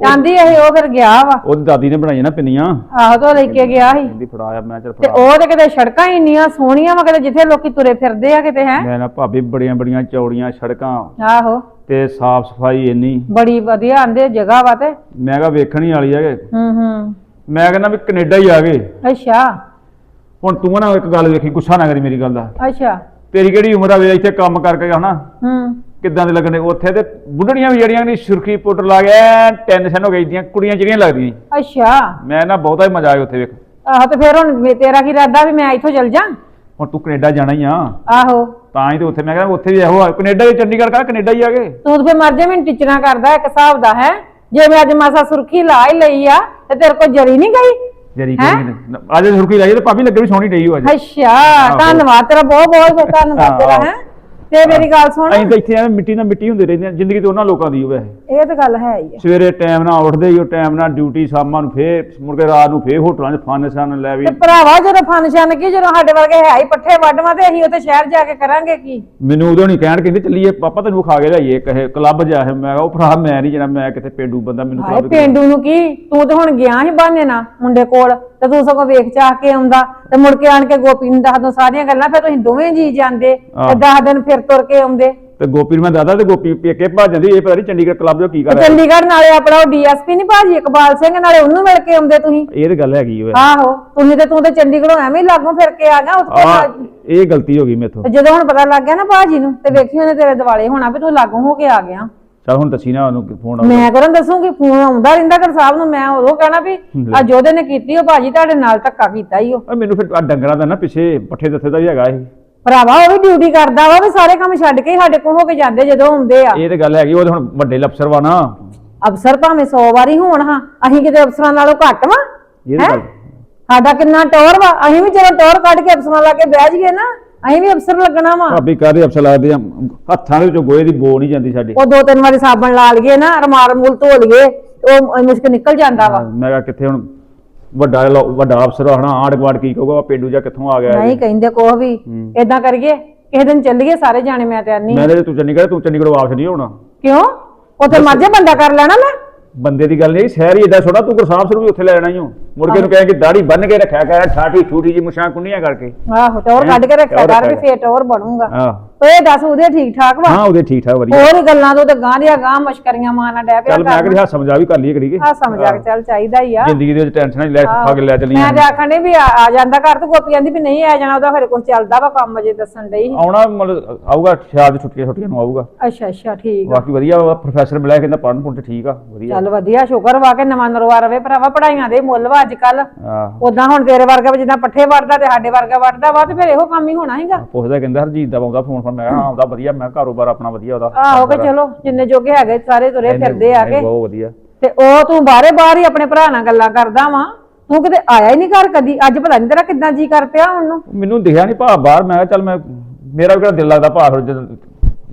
ਜਾਂਦੀ ਇਹ ਉਹ ਫਿਰ ਗਿਆ ਵਾ। ਉਹਦੀ ਦਾਦੀ ਨੇ ਬਣਾਈਆਂ ਨਾ ਪਿੰਨੀਆਂ। ਆਹੋ ਤਾਂ ਲੈ ਕੇ ਗਿਆ ਸੀ। ਕਹਿੰਦੀ ਫੜਾਇਆ ਮੈਂ ਚਲ ਤੇ ਫੜਾ। ਉਹ ਤੇ ਕਿਤੇ ਸੜਕਾਂ ਹੀ ਇੰਨੀਆਂ ਸੋਹਣੀਆਂ ਵਾ ਕਿਤੇ ਜਿੱਥੇ ਲੋਕੀ ਤੁਰੇ ਫਿਰਦੇ ਆ ਕਿਤੇ ਹੈ? ਮੈਂ ਨਾ ਭਾਬੀ ਬੜੀਆਂ ਬੜੀਆਂ ਚੌੜੀਆਂ ਸੜਕਾਂ। ਆਹੋ। ਤੇ ਸਾਫ਼ ਸਫ਼ਾਈ ਇੰਨੀ। ਬੜੀ ਵਧੀਆ ਆਂਦੇ ਜਗ੍ਹਾ ਵਾ ਤੇ। ਮੈਂ ਕਿਹਾ ਵੇਖਣੀ ਵਾਲੀ ਹੈਗੇ ਹੂੰ ਹੂੰ। ਮੈਂ ਕਹਿੰਦਾ ਵੀ ਕੈਨੇਡਾ ਹੀ ਆ ਗਏ। ਅੱਛਾ। ਹੁਣ ਤੂੰ ਨਾ ਇੱਕ ਗੱਲ ਵੇਖੀ ਗੁੱਸਾ ਨਾ ਕਰੀ ਮੇਰੀ ਗੱਲ ਦਾ। ਅੱਛਾ। ਤੇਰੀ ਕਿਹੜੀ ਉਮਰ ਆ ਵੇ ਇੱਥੇ ਕੰਮ ਕਰਕੇ ਹਨਾ? ਹੂੰ। ਕਿੱਦਾਂ ਦੇ ਲੱਗਣੇ? ਉੱਥੇ ਤੇ ਬੁੱਢੜੀਆਂ ਵੀ ਜਿਹੜੀਆਂ ਨੇ ਸੁਰਖੀ ਪਾਊਡਰ ਲਾ ਗਿਆ ਟੈਨਸ਼ਨ ਹੋ ਗਈ ਦੀਆਂ ਕੁੜੀਆਂ ਜਿਹੜੀਆਂ ਲੱਗਦੀਆਂ। ਅੱਛਾ। ਮੈਂ ਨਾ ਬਹੁਤਾ ਹੀ ਮਜ਼ਾ ਆਇਆ ਉੱਥੇ ਵੇਖ ਆਹੋ ਤੇ ਫਿਰ ਹੁਣ ਵੀ ਤੇਰਾ ਕੀ ਇਰਾਦਾ ਵੀ ਮੈਂ ਇੱਥੋਂ ਚਲ ਜਾ ਹੁਣ ਤੂੰ ਕੈਨੇਡਾ ਜਾਣਾ ਹੀ ਆ। ਆਹੋ। ਤਾਂ ਹੀ ਤੇ ਉੱਥੇ ਮੈਂ ਕਹਿੰਦਾ ਉੱਥੇ ਵੀ ਇਹੋ ਆ। ਕੈਨੇਡਾ ਵੀ ਚੰਡੀਗੜ੍ਹ ਕਾ ਕੈਨੇਡਾ ਹੀ ਆ ਗਏ? ਤੂੰ ਤੇ ਫਿਰ ਮਰ ਜਾ ਮੈਨੂੰ ਟਿਚਣਾ ਕਰਦਾ ਇੱਕ ਹਿਸਾਬ ਦਾ ਹੈ? ਜੇ ਮੈਂ ਅੱਜ ਮਾਸਾ ਸੁਰਖੀ ਲਾ ਹੀ ਲਈ ਆ ਤੇ ਤੇਰੇ ਕੋਲ ਜਰੀ ਨਹੀਂ ਗਈ? ਜਰੀ ਹੈਂ? ਕੋਈ ਅੱਜ ਸੁਰਖੀ ਲਾਈ ਤੇ ਭਾਬੀ ਲੱਗੇ ਵੀ ਸੋਹਣੀ ਡਈ ਹੋ ਅੱਜ। ਅੱਛਾ ਧੰਨਵਾਦ ਤੇਰਾ ਬਹੁਤ ਬਹੁਤ ਧੰਨਵਾਦ ਤੇਰਾ ਹੈ? ਤੇ ਮੇਰੀ ਗੱਲ ਸੁਣ। ਅਸੀਂ ਤਾਂ ਇੱਥੇ ਐਵੇਂ ਮਿੱਟੀ ਨਾਲ ਮਿੱਟੀ ਹੁੰਦੇ ਰਹਿੰਦੇ ਆ ਜ਼ਿੰਦਗੀ ਤੇ ਉਹਨਾਂ ਲੋਕਾਂ ਦੀ ਹੋਵੇ ਇਹ ਤਾਂ ਗੱਲ ਹੈ ਹੀ ਆ। ਸਵੇਰੇ ਟਾਈਮ ਨਾਲ ਉੱਠਦੇ ਹੀ ਉਹ ਟਾਈਮ ਨਾਲ ਡਿਊਟੀ ਸ਼ਾਮਾਂ ਨੂੰ ਫੇਰ ਮੁੜ ਕੇ ਰਾਤ ਨੂੰ ਫੇਰ ਹੋਟਲਾਂ 'ਚ ਫਨ ਸ਼ਨ ਲੈ ਵੀ। ਤੇ ਭਰਾਵਾ ਜਦੋਂ ਫੰਕਸ਼ਨ ਕੀ ਜਦੋਂ ਸਾਡੇ ਵਰਗੇ ਹੈ ਹੀ ਪੱਠੇ ਵੱਢਵਾ ਤੇ ਅਸੀਂ ਉੱਥੇ ਸ਼ਹਿਰ ਜਾ ਕੇ ਕਰਾਂਗੇ ਕੀ? ਮੈਨੂੰ ਉਦੋਂ ਨਹੀਂ ਕਹਿਣ ਕਹਿੰਦੇ ਚੱਲੀਏ ਪਾਪਾ ਤੈਨੂੰ ਖਾ ਕੇ ਲਿਆਈਏ ਕਹੇ ਕਲੱਬ ਜਾ ਹੈ। ਮੈਂ ਕਿਹਾ ਉਹ ਭਰਾ ਮੈਂ ਨਹੀਂ ਜਾਣਾ ਮੈਂ ਕਿਤੇ ਪੇਂਡੂ ਬੰਦਾ ਮੈਨੂੰ ਹਾਏ club 'ਚ ਪਿੰਡੂ ਨੂੰ ਕੀ? ਤੂੰ ਤੇ ਹੁਣ ਗਿਆ ਸੀ ਬਹਾਨੇ ਨਾਲ ਮੁੰਡੇ ਕੋਲ ਤੇ ਤੂੰ ਸਗੋਂ ਵੇਖ ਚਾਹ ਕੇ ਆਉਂਦਾ ਤੇ ਮੁੜ ਕੇ ਆਣ ਕੇ ਗੋਪੀ ਨੂੰ ਦੱਸ ਦੋ ਸਾਰੀਆਂ ਗੱਲਾਂ ਫਿਰ ਤੁਸੀਂ ਦੋਵੇਂ ਜੀ ਜਾਂਦੇ ਆਹ। ਤੇ 10 ਦਿਨ ਫਿਰ ਤੁਰ ਕੇ ਆਉਂਦੇ। ਤੇ ਗੋਪੀ ਨੂੰ ਮੈਂ ਦਾਦਾ ਤੇ ਗੋਪੀ ਪੇਕੇ ਭੱਜ ਜਾਂਦੀ ਇਹ ਪਤਾ ਨਹੀਂ ਚੰਡੀਗੜ੍ਹ ਕਲੱਬ 'ਚ ਕੀ ਕਰ ਰਿਹਾ। ਚੰਡੀਗੜ੍ਹ ਨਾਲੇ ਆਪਣਾ ਉਹ ਡੀਐਸਪੀ ਨਹੀਂ ਭਾਜੀ ਇਕਬਾਲ ਸਿੰਘ ਨਾਲੇ ਉਹਨੂੰ ਮਿਲ ਕੇ ਆਉਂਦੇ ਤੁਸੀਂ। ਇਹ ਤੇ ਗੱਲ ਹੈਗੀ ਓਏ। ਆਹੋ ਤੁਸੀਂ ਤੇ ਤੂੰ ਤੇ ਚੰਡੀਗੜ੍ਹੋਂ ਐਵੇਂ ਹੀ ਲਾਗੋਂ ਫਿਰ ਕੇ ਆ ਗਿਆ ਉੱਥੇ ਆ ਇਹ ਗਲਤੀ ਹੋ ਗਈ ਮੇਥੋਂ। ਤੇ ਜਦੋਂ ਹੁਣ ਪਤਾ ਲੱਗ ਗਿਆ ਨਾ ਭਾਜੀ ਨੂੰ ਤੇ ਵੇਖੀ ਉਹਨੇ ਤੇਰੇ ਦਿਵਾਲੇ ਹੋਣਾ ਵੀ ਤੂੰ ਲਾਗੋਂ ਹੋ ਕੇ ਆ ਗਿਆ। ਚਲ ਹੁਣ ਦੱਸੀ ਨਾ ਉਹਨੂੰ ਫੋਨ ਮੈਂ ਕਰਨ ਦੱਸੂਗੀ ਫੋਨ ਆਉਂਦਾ ਰਹਿੰਦਾ ਕਰ ਸਾਹਿਬ ਨੂੰ ਮੈਂ ਉਦੋਂ ਕਹਿਣਾ ਵੀ ਆ ਜੋਦੇ ਨੇ ਕੀਤੀ ਉਹ ਭਾਜੀ ਤੁਹਾਡੇ ਨਾਲ ਧੱਕਾ ਕੀਤਾ ਹੀ ਉਹ। ਓਏ ਮੈਨੂੰ ਫਿਰ ਆਹ ਡੰਗਰਾਂ ਦਾ ਨਾ ਪਿੱਛੇ ਪੱਠੇ ਦੱਥੇ ਦਾ ਵੀ ਹੈਗਾ ਇਹ। ਭਰਾਵਾ ਉਹ ਵੀ ਡਿਊਟੀ ਕਰਦਾ ਵਾ ਵੀ ਸਾਰੇ ਕੰਮ ਛੱਡ ਕੇ ਹੀ ਸਾਡੇ ਕੋਲ ਹੋ ਕੇ ਜਾਂਦੇ ਜਦੋਂ ਆਉਂਦੇ ਆ। ਇਹ ਤੇ ਗੱਲ ਹੈਗੀ ਉਹ ਤੇ ਹੁਣ ਵੱਡੇ ਅਫਸਰ ਵਾ ਨਾ। ਅਫਸਰ ਭਾਵੇਂ 100 ਵਾਰੀ ਹੋਣ ਹਾਂ ਅਸੀਂ ਕਿਤੇ ਅਫਸਰਾਂ ਨਾਲੋਂ ਘੱਟ ਵਾਂ ਇਹ ਤੇ ਗੱਲ। ਸਾਡਾ ਕਿੰਨਾ ਟੌਰ ਵਾ ਅਸੀਂ ਵੀ ਜਦੋਂ ਟੌਰ ਕੱਢ ਕੇ ਅਫਸਰਾਂ ਲਾ ਕੇ ਬਹਿ ਜਾਈਏ ਨਾ ਅਸੀਂ ਵੀ ਅਫਸਰ ਲੱਗਣਾ ਵਾ। ਭਾਬੀ ਕਾਹਦੇ ਅਫਸਰ ਲੱਗਦੇ ਆ? ਹੱਥਾਂ ਦੇ ਵਿੱਚੋਂ ਗੋਹੇ ਦੀ ਬੋ ਨਹੀਂ ਜਾਂਦੀ ਸਾਡੇ। ਉਹ ਦੋ ਤਿੰਨ ਵਾਰੀ ਸਾਬਣ ਲਾ ਲਈਏ ਨਾ ਰਮਾਲ ਮੂਲ ਧੋ ਲਈਏ ਉਹ ਮੁਸ਼ਕ ਨਿਕਲ ਜਾਂਦਾ ਵਾ। ਮੈਂ ਕਿਹਾ ਕਿੱਥੇ ਹੁਣ ਵੱਡਾ ਲੋ- ਵੱਡਾ ਅਫਸਰ ਹਨਾ ਆਂਢ ਗੁਆਂਢ ਕੀ ਕਹੂਗਾ ਪੇਂਡੂ ਜਾ ਕਿੱਥੋਂ ਆ ਗਿਆ ਇਹ? ਨਹੀਂ ਕਹਿੰਦੇ ਕੋਹ ਵੀ ਏਦਾਂ ਕਰੀਏ ਕਿਸੇ ਦਿਨ ਚੱਲੀਏ ਸਾਰੇ ਜਾਣੇ ਮੈਂ ਤੇ ਆਨੀ ਮੈਂ ਤੇ ਤੂੰ ਚੰਡੀਗੜ੍ਹ ਤੂੰ ਚੰਡੀਗੜ੍ਹ ਵਾਪਸ ਨਹੀਂ ਹੋਣਾ ਕਿਉਂ? ਉੱਥੇ ਮਾਝੇ ਬੰਦਾ ਕਰ ਲੈਣਾ ਮੈਂ? ਬੰਦੇ ਦੀ ਗੱਲ ਨਹੀਂ ਸ਼ਹਿਰ ਹੀ ਏਦਾਂ ਛੋੜਾ ਤੂੰ ਗੁਰਸਾਹਿਬ ਸਿੰਘ ਵੀ ਉੱਥੇ ਲੈ ਜਾਣਾ ਹੀ ਹੋ ਮੁੜ ਕੇ ਨੂੰ ਕਹੇ ਕਿ ਦਾੜੀ ਬੰਨ ਕੇ ਰੱਖਿਆ ਕਰ ਠਾਠੀ ਛੂਟੀ ਜੀ ਮੁਛਾਂ ਕੁੰਨੀਆਂ ਕਰਕੇ। ਆਹੋ ਟੌਰ ਕੱਢ ਕੇ ਰੱਖਿਆ ਟੌਰ ਕਰ ਵੀ ਫੇਰ ਟੌਰ ਬਣੂਗਾ। ਹਾਂ ਓਏ ਦੱਸ ਉਹਦੇ ਠੀਕ ਠਾਕ ਵਾ? ਹਾਂ ਉਹਦੇ ਠੀਕ ਠਾਕ ਵਧੀਆ। ਹੋਰ ਹੀ ਗੱਲਾਂ ਤੋਂ ਤੇ ਗਾਂ ਦੀਆਂ ਗਾਂ ਮਸ਼ਕਰੀਆਂ ਮਾਰਨਾ ਡੈ ਪਿਆ ਚੱਲ ਮੈਂ ਕਿਹਾ ਹੱਥ ਸਮਝਾ ਵੀ ਕਰ ਲਈਏ ਕਰੀਏ। ਆ ਸਮਝ ਕੇ ਚੱਲ ਚਾਹੀਦਾ ਹੀ ਆ। ਜ਼ਿੰਦਗੀ ਦੇ ਵਿੱਚ ਟੈਨਸ਼ਨ ਨਹੀਂ ਲੈ ਖਾ ਕੇ ਲੈ ਚੱਲੀਆਂ। ਮੈਂ ਤੇ ਆਖਣ ਡਈ ਵੀ ਆ ਜਾਂਦਾ ਘਰ ਤੇ ਗੋਪੀ ਕਹਿੰਦੀ ਵੀ ਨਹੀਂ ਆ ਜਾਣਾ ਉਹਦਾ ਫਿਰ ਕੁਝ ਚੱਲਦਾ ਵਾ ਕੰਮ ਅਜੇ ਦੱਸਣ ਡਈ। ਆਉਣਾ ਮਤਲਬ ਆਊਗਾ ਸਿਆਲ ਦੀ ਛੁੱਟੀਆਂ ਛੁੱਟੀਆਂ ਨੂੰ ਆਊਗਾ। ਅੱਛਾ ਅੱਛਾ ਠੀਕ ਆ। ਬਾਕੀ ਵਧੀਆ ਵਾ ਪ੍ਰੋਫੈਸਰ ਮਿਲਿਆ ਕਹਿੰਦਾ ਪੁੜਨ ਤੇ ਠੀਕ ਆ ਵਧੀਆ। ਚੱਲ ਵਧੀਆ ਸ਼ੁਕਰ ਵਾ ਕੇ ਨਵਾਂ ਨਰਵਾ ਰਵੇ ਭਰਾਵਾ ਪੜਾਈਆਂ ਦੇ ਮੁੱਲ ਵਾ ਅੱਜ ਕੱਲ ਉਦਾਂ ਹੁਣ ਤੇਰੇ ਵਰਗਾ ਜਿੱਦਾਂ ਪੱਠੇ ਵੜਦਾ ਤੇ ਸਾਡੇ ਵਰਗਾ ਵੜਦਾ ਵਾ ਤੇ ਫਿਰ ਇਹੋ ਕੰਮ ਹੀ ਹੋਣਾ ਹੈਗਾ ਪੁੱਛਦਾ ਕਹਿੰਦਾ ਹਰਜੀਤ ਦਾ ਆਉਂਦਾ ਫੋਨ ਫੋਨ ਮੈਂ ਕਿਹਾ ਹਾਂ ਆਉਂਦਾ ਵਧੀਆ ਮੈਂ ਕਾਰੋਬਾਰ ਆਪਣਾ ਵਧੀਆ ਉਹਦਾ ਆਹੋ ਕਿ ਚਲੋ ਜਿੰਨੇ ਜੋਗੇ ਹੈਗੇ ਸਾਰੇ ਤੁਰੇ ਫਿਰਦੇ ਆ ਨਹੀਂ, ਕੇ ਬਹੁਤ ਵਧੀਆ। ਤੇ ਉਹ ਤੂੰ ਬਾਹਰੇ ਬਾਹਰ ਹੀ ਆਪਣੇ ਭਰਾ ਨਾਲ ਗੱਲਾਂ ਕਰਦਾ ਵਾ। ਤੂੰ ਕਿਤੇ ਆਇਆ ਹੀ ਨਹੀਂ ਘਰ ਕਦੀ। ਅੱਜ ਪਤਾ ਨਹੀਂ ਤੇਰਾ ਕਿੱਦਾਂ ਜੀ ਕਰ ਪਿਆ ਹੁਣ ਨੂੰ। ਮੈਨੂੰ ਦਿਖਿਆ ਨਹੀਂ ਭਾ ਬਾਹਰ ਮੈਂ ਕਿਹਾ ਚੱਲ ਮੈਂ ਮੇਰਾ ਵੀ ਕਿਹੜਾ ਦਿਲ ਲੱਗਦਾ ਭਾ ਫਿਰ ਜਦੋਂ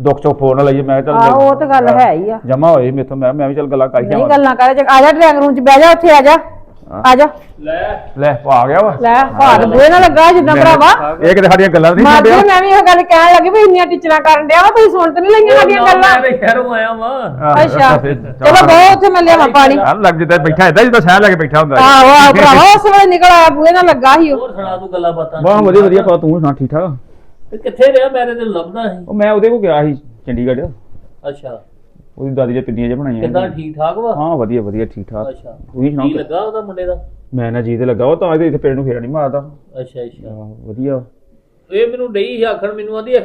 ਦੁੱਖ ਚੋਂ ਫੋਨ ਲਈਏ। ਮੈਂ ਕਿਹਾ ਆਹ ਚੱਲ ਉਹ ਤਾਂ ਗੱਲ ਹੈ ਹੀ ਆ। ਜਮਾ ਹੋਏ ਮੇਥੋਂ। ਮੈਂ ਮੈਂ ਵੀ ਚੱਲ ਗੱਲਾਂ ਕਰ ਨਹੀਂ ਜਾਵਾਂ। ਗੱਲਾਂ ਕਰ ਆ ਜਾ ਡਰਾਈਵਿੰਗ ਰੂਮ ਚ ਬਹਿ ਜਾ ਉੱਥੇ ਆ ਜਾ। ਆ ਜਾ। ਲੈ। ਭਾ ਆ ਗਿਆ ਵਾ। ਲੈ ਭਾਰ ਬੂਏ ਨਾ ਲੱਗਾ ਜਿੱਦਾਂ ਭਰਾਵਾ। ਇਹ ਕਿਤੇ ਸਾਡੀਆਂ ਗੱਲਾਂ ਨਹੀਂ ਮਾਰ ਸੁਣਦੇ ਮੈਂ ਵੀ ਇਹ ਗੱਲ ਕਹਿਣ ਲੱਗੀ ਵੀ ਇੰਨੀਆਂ ਟੀਚਰਾਂ ਕਰਨ ਡਿਆ ਵਾ ਤੁਸੀਂ ਸੁਣ ਤੇ ਨਹੀਂ ਲਈਆਂ ਸਾਡੀਆਂ ਗੱਲਾਂ। ਮੈਂ ਤੇ ਸ਼ਹਿਰੋਂ ਆਇਆ ਵਾਂ। ਅੱਛਾ। ਚਲੋ। ਬਹੁਤ ਉੱਥੇ ਮੈਂ ਲਿਆਵਾਂ ਪਾਣੀ। ਹਾਂ ਲੱਗ ਜਿੱਦਾਂ ਬੈਠਾ ਏਦਾਂ ਜਿੱਦਾਂ ਸਹਿ ਲੈ ਕੇ ਬੈਠਾ ਹੁੰਦਾ। ਆਹੋ ਆਹੋ ਭਰਾਵਾ ਉਸ ਵੇਲੇ ਨਿਕਲ ਆਇਆ ਬੂਏ ਨਾਲ ਲੱਗਾ ਸੀ ਉਹ। ਹੋਰ ਸੁਣਾ ਤੂੰ ਗੱਲਾਂ ਬਾਤਾਂ। ਵਾਹ ਵਧੀਆ ਵਧੀਆ ਭਾ ਤੂੰ ਸੁਣਾ ਠੀਕ ਠਾਕ? ਤੇ ਕਿੱਥੇ ਰਿਹਾ? ਮੈਂ ਤੇ ਤੈਨੂੰ ਲੱਭਦਾ ਸੀ। ਉਹ ਮੈਂ ਉਹਦੇ ਕੋਲ ਗਿਆ ਸੀ ਚੰਡੀਗੜ੍ਹ। ਅੱਛਾ। ਉਹਦੀ ਦਾਦੀ ਦੇ ਪਿੰਨੀਆਂ ਜਿਹਾ ਬਣਾਈਆਂ ਕਿੱਦਾਂ। ਠੀਕ ਠਾਕ ਵਾ? ਹਾਂ ਵਧੀਆ ਵਧੀਆ ਠੀਕ ਠਾਕ ਅੱਛਾ। ਤੁਸੀਂ ਕੀ ਲੱਗਾ ਉਹਦਾ ਮੁੰਡੇ ਦਾ? ਮੈਂ ਨਾ ਜੀ ਤੇ ਲੱਗਾ ਉਹ ਤਾਂ ਇਹਦੇ ਇੱਥੇ ਪਿੰਡ ਨੂੰ ਫੇਰ ਨਹੀਂ ਮਾਰਦਾ। ਅੱਛਾ ਅੱਛਾ। ਹਾਂ, ਵਧੀਆ। ਇਹ ਮੈਨੂੰ ਡਈ ਸੀ ਆਖਣ ਮੈਨੂੰ ਆਂਦੀ ਇਹ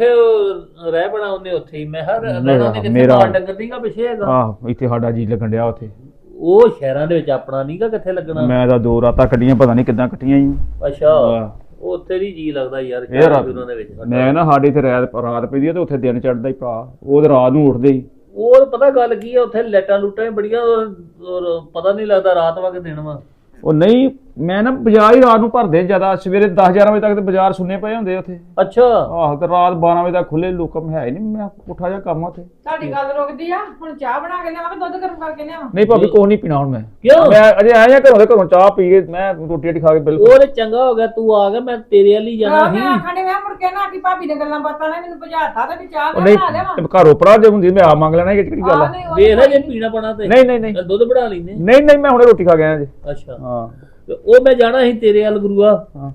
ਰਹਿ ਬਣਾ ਉਹਨੇ ਉੱਥੇ ਹੀ। ਮੈਂ ਹਰ ਰਹਿਣਾ ਉਹਨੇ ਕਿੱਥੇ ਮੇਰਾ- ਡੰਗਰ ਨਹੀਂਗਾ ਪਿੱਛੇ ਹੈਗਾ? ਆਹ ਇੱਥੇ ਸਾਡਾ ਜੀ ਲੱਗਣ ਡਿਆ ਉੱਥੇ। ਉਹ ਸ਼ਹਿਰਾਂ ਦੇ ਵਿੱਚ ਆਪਣਾ ਨਹੀਂਗਾ ਕਿੱਥੇ ਲੱਗਣਾ? ਮੈਂ ਤਾਂ ਦੋ ਰਾਤਾਂ ਕੱਢੀਆਂ ਪਤਾ ਨਹੀਂ ਕਿੱਦਾਂ ਕੱਟੀਆਂ ਜੀ। ਅੱਛਾ। ਆਹ। ਉਹ ਉੱਥੇ ਨਹੀਂ ਜੀ ਲੱਗਦਾ ਯਾਰ ਇਹ ਰਾਤ ਉਹਨਾਂ ਦੇ ਵਿੱਚ। ਮੈਂ ਨਾ ਸਾਡੇ ਇੱਥੇ ਰਾਤ ਰਾਤ ਪੈਂਦੀ ਆ ਤੇ ਉੱਥੇ ਦਿਨ ਚੜਦਾ ਹੀ ਭਰਾ। ਉਹ ਤੇ ਰਾਤ ਨੂੰ ਉੱਠਦੇ ਹੀ। ਉਹ ਪਤਾ ਗੱਲ ਕੀ ਆ, ਉੱਥੇ ਲੈਟਾਂ ਲੂਟਾਂ ਹੀ ਬੜੀਆਂ ਔਰ- ਔਰ ਪਤਾ ਨਹੀਂ ਲੱਗਦਾ ਰਾਤ ਵਾ ਕਿ ਦਿਨ ਵਾ। ਉਹ ਨਹੀਂ ਮੈਂ ਨਾ ਬਾਜ਼ਾਰ ਹੀ ਰਾਤ ਨੂੰ ਭਰਦੇ ਜ਼ਿਆਦਾ ਸਵੇਰੇ 10 11 ਵਜੇ ਤੱਕ ਤੇ ਬਾਜ਼ਾਰ ਸੁੰਨੇ ਪਏ ਹੁੰਦੇ ਉੱਥੇ। ਅੱਛਾ। ਆਹੋ ਤੇ ਰਾਤ 12 ਵਜੇ ਤੱਕ ਖੁੱਲੇ ਲੋਕਮ ਹੈ ਹੀ ਨਹੀਂ ਮੈਂ ਉੱਠਾ ਜਾ ਕੰਮ ਉੱਥੇ। ਸਾਡੀ ਗੱਲ ਰੁਕਦੀ ਆ ਹੁਣ ਚਾਹ ਬਣਾ ਕੇ ਲਿਆਵਾਂ ਦੁੱਧ ਗਰਮ ਕਰਕੇ ਲਿਆਵਾਂ? ਨਹੀਂ ਭਾਬੀ ਕੋਈ ਨਹੀਂ ਪੀਣਾ ਹੁਣ ਮੈਂ। ਕਿਉਂ? ਮੈਂ ਅਜੇ ਆਇਆ ਘਰੋਂ ਦੇ ਘਰੋਂ ਚਾਹ ਪੀ ਕੇ ਮੈਂ ਰੋਟੀ ਰਾਟੀ ਖਾ ਕੇ ਬਿਲਕੁਲ ਉਹ ਤੇ ਚੰਗਾ ਹੋ ਗਿਆ ਤੂੰ ਆ ਗਿਆ ਮੈਂ ਤੇਰੇ ਵੱਲ ਜਾਣਾ ਸੀ। ਮੈਂ ਆਖਣੇ ਮੈਂ ਮੁੜ ਕੇ ਨਾ ਕਿ ਭਾਬੀ ਨੇ ਗੱਲਾਂ ਬਾਤਾਂ ਨੇ ਮੈਨੂੰ ਭਜਾਤਾ ਤੇ ਵੀ ਚਾਹ ਉਹ ਨਹੀਂ ਬਣਾ ਲਿਆਵਾਂ। ਤੇ ਘਰੋਂ ਪੜਾ ਜੇ ਹੁੰਦੀ ਮੈਂ ਆ ਮੰਗ ਲੈਣਾ ਇਹ ਕਿਹੜੀ ਗੱਲ ਆ? ਨਹੀਂ ਵੇਖ ਲੈ ਜੇ ਪੀਣਾ ਪਣਾ ਤੇ। ਨਹੀਂ ਨਹੀਂ ਨਹੀਂ। ਦੁੱਧ ਬਣਾ ਲੈਨੇ ਨਹੀਂ ਨਹੀਂ ਮੈਂ ਹੁਣੇ ਰੋਟੀ ਖਾ ਗਿਆ ਜੀ। ਅੱਛਾ। ਹਾਂ। ਤੇ ਉਹ ਮੈਂ ਜਾਣਾ ਸੀ ਤੇਰੇ ਵੱਲ ਗੁਰੂਆ। ਹਾਂ।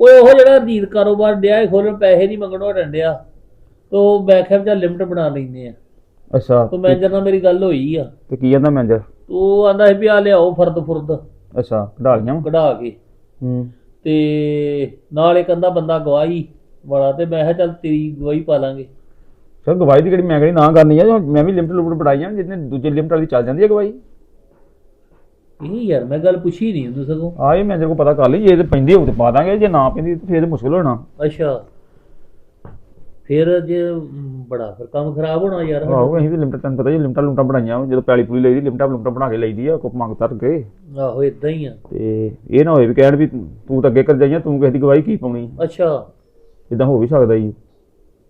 ਓਏ ਉਹ ਜਿਹੜਾ ਰਜੀਤ ਕਾਰੋਬਾਰ ਡਿਆ ਖੋਲਣ ਪੈਸੇ ਨਹੀਂ ਮੰਗਣੋਂ ਹਟਣ ਡਿਆ। ਤੋ ਮੈਂ ਕਿਹਾ ਚੱਲ ਲਿਮਟ ਬਣਾ ਲੈਨੇ ਆ। ਅੱਛਾ। ਤੋ ਮੈਨੇਜਰ ਨਾਲ ਮੇਰੀ ਗੱਲ ਹੋਈ ਆ। ਤੇ ਕੀ ਕਹਿੰਦਾ ਮੈਨੇਜਰ? ਤੂੰ ਆਂਦਾ ਸੀ ਵੀ ਆ ਲਿਆਓ ਫਰਦ ਫੁਰਦ। ਅੱਛਾ ਕਢਾ ਲੀਆਂ? ਕਢਾ ਕੇ। ਹੂੰ। ਤੇ ਨਾਲ ਇੱਕ ਕਹਿੰਦਾ ਬੰਦਾ ਗਵਾਹੀ ਵਾਲਾ ਤੇ ਮੈਂ ਕਿਹਾ ਚੱਲ ਤੇਰੀ ਗਵਾਹੀ ਪਾ ਲਾਂਗੇ। ਸਰ ਗਵਾਹੀ ਦੀ ਕਿਹੜੀ ਮੈਂ ਕਿਹੜੀ ਨਾ ਕਰਨੀ ਆ ਮੈਂ ਵੀ ਲਿਮਟ ਲੁਮਟ ਬਣਾਈ ਆ ਜਿੰਨੇ ਦੂਜੇ ਲਿਮਟ ਵਾਲੀ ਚੱਲ ਜਾਂਦੀ ਹੈ ਗਵਾਹੀ। ਇਹ ਯਾਰ ਮੈਂ ਗੱਲ ਪੁੱਛੀ ਨਹੀਂ ਹੁੰਦੀ ਸਗੋਂ। ਆ ਇਹ ਮੈਨੇਜਰ ਕੋ ਪਤਾ ਕਰ ਲਈ ਜੇ ਤੇ ਪੈਂਦੀ ਹੋਊ ਤੇ ਪਾ ਦਾਂਗੇ ਜੇ ਨਾ ਪੈਂਦੀ ਤੇ ਫੇਰ ਮੁਸ਼ਕਲ ਹੋਣਾ। ਅੱਛਾ। ਫਿਰ ਜੇ ਮ, ਬੜਾ ਫਿਰ ਕੰਮ ਖਰਾਬ ਹੋਣਾ ਯਾਰ। ਆਹੋ ਅਸੀਂ ਵੀ ਲਿਮਟ ਤੈਨੂੰ ਪਤਾ ਜੀ ਲਿਮਟਾਂ ਲੁਮਟਾਂ ਬਣਾਈਆਂ ਵਾਂ, ਜਦੋਂ ਪੈਲੀ ਪੂਲੀ ਲਈਦੀ ਲਿਮਟਾਂ ਲੁਮਟਾਂ ਬਣਾ ਕੇ ਲਈਦੀ ਆ ਕੋ ਮੰਗ ਤਰ ਕੇ। ਆਹੋ ਇਦਾਂ ਹੀ ਆ। ਤੇ ਇਹ ਨਾ ਹੋਏ ਵੀ ਕਹਿਣ ਵੀ ਤੂੰ ਤਾਂ ਅੱਗੇ ਕਰ ਜਾਈਆਂ ਤੂੰ ਕਿਸੇ ਦੀ ਗਵਾਹੀ ਕੀ ਪਾਉਣੀ? ਅੱਛਾ। ਇਦਾਂ ਹੋ ਵੀ ਸਕਦਾ ਜੀ।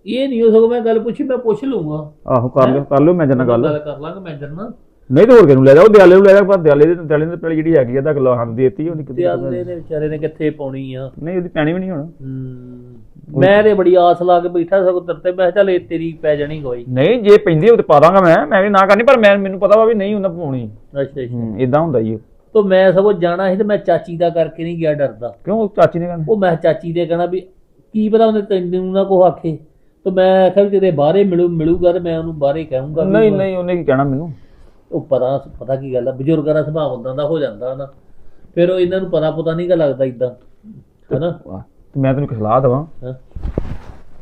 ਇਹ ਨਹੀਂ ਹੋ ਸਕਦਾ ਮੈਂ ਗੱਲ ਪੁੱਛੀ ਮੈਂ ਪੁੱਛ ਲੂੰਗਾ ਆਹੋ ਕਰ ਲਿਓ ਕਰ ਲਿਓ ਮੈਂ ਜਨਾ ਗੱਲ। ਗੱਲ ਕਰ ਲਾਂਗਾ ਮੈਨੇਜਰ ਨਾਲ। ਨਹੀਂ ਤੇ ਹੋਰ ਕਿਹਨੂੰ ਲੈ ਜਾਓ ਦਿਆਲੇ ਨੂੰ ਲੈ ਜਾ ਪਰ ਦਿਆਲੇ ਦੇ ਦਿਆਲੇ ਦੇ ਪਹਿਲੇ ਜਿਹੜੀ ਹੈਗੀ ਆ ਤਾਂ ਕਿਲੋ ਹਨ ਦੇਤੀ ਉਹਨੇ ਕਿਤੇ ਆਂਦੇ ਨੇ ਵਿਚਾਰੇ ਨੇ ਕਿੱਥੇ ਪਾਉਣੀ ਆ? ਨਹੀਂ ਉਹਦੀ ਪੈਣੀ ਵੀ ਨਹੀਂ ਹੁਣ। ਹਮ, ਮੈਂ ਤੇ ਬੜੀ ਆਸ ਲਾ ਕੇ ਬੈਠਾ ਸਗੋਂ ਤੇਰੇ ਤੇ ਮੈਂ ਚੱਲ ਇਹ ਤੇਰੀ ਪੈ ਜਾਣੀ ਕੋਈ। ਨਹੀਂ ਜੇ ਪੈਂਦੀ ਉਹ ਤੇ ਪਾ ਦਾਂਗਾ ਮੈਂ ਮੈਂ ਵੀ ਨਾ ਕਰਨੀ ਪਰ ਮੈਂ ਮੈਨੂੰ ਪਤਾ ਵਾ ਵੀ ਨਹੀਂ ਉਹਨਾਂ ਪਾਉਣੀ। ਅੱਛਾ ਅੱਛਾ। ਇਦਾਂ ਹੁੰਦਾ ਹੀ ਤੋ ਮੈਂ ਸਗੋਂ ਜਾਣਾ ਸੀ ਤੇ ਮੈਂ ਚਾਚੀ ਦਾ ਕਰਕੇ ਨਹੀਂ ਗਿਆ ਡਰਦਾ। ਕਿਉਂ ਚਾਚੀ ਨੇ ਕਹਿਣਾ? ਉਹ ਮੈਂ ਚਾਚੀ ਦੇ ਕਹਿਣਾ ਵੀ ਕੀ ਪਤਾ ਉਹਨੇ ਤੈਨੂੰ ਨਾ ਕੋ ਆਖੇ। ਤੇ ਮੈਂ ਆਖਿਆ ਵੀ ਤੇਰੇ ਬਾਹਰੇ ਮਿਲੂ ਮਿਲੂਗਾ ਤੇ ਮੈਂ ਉਹਨੂੰ ਬਾਹਰੇ ਕਹੂੰਗਾ ਨਹੀਂ ਨਹੀਂ ਉਹਨੇ ਕੀ ਕਹਿਣਾ ਮੈਨੂੰ? ਉਹ ਪਤਾ ਪਤਾ ਕੀ ਗੱਲ ਆ ਬਜ਼ੁਰਗਾਂ ਦਾ ਸੁਭਾਅ ਉਦਾਂ ਦਾ ਹੋ ਜਾਂਦਾ ਨਾ। ਫਿਰ ਉਹ ਇਹਨਾਂ ਨੂੰ ਪਤਾ ਪਤਾ ਨਹੀਂ ਗਾ ਲੱਗਦਾ ਇਦਾਂ ਹੈਨਾ? ਤੇ ਮੈਂ ਤੈਨੂੰ ਇੱਕ ਸਲਾਹ ਦਵਾਂ। ਹਾਂ।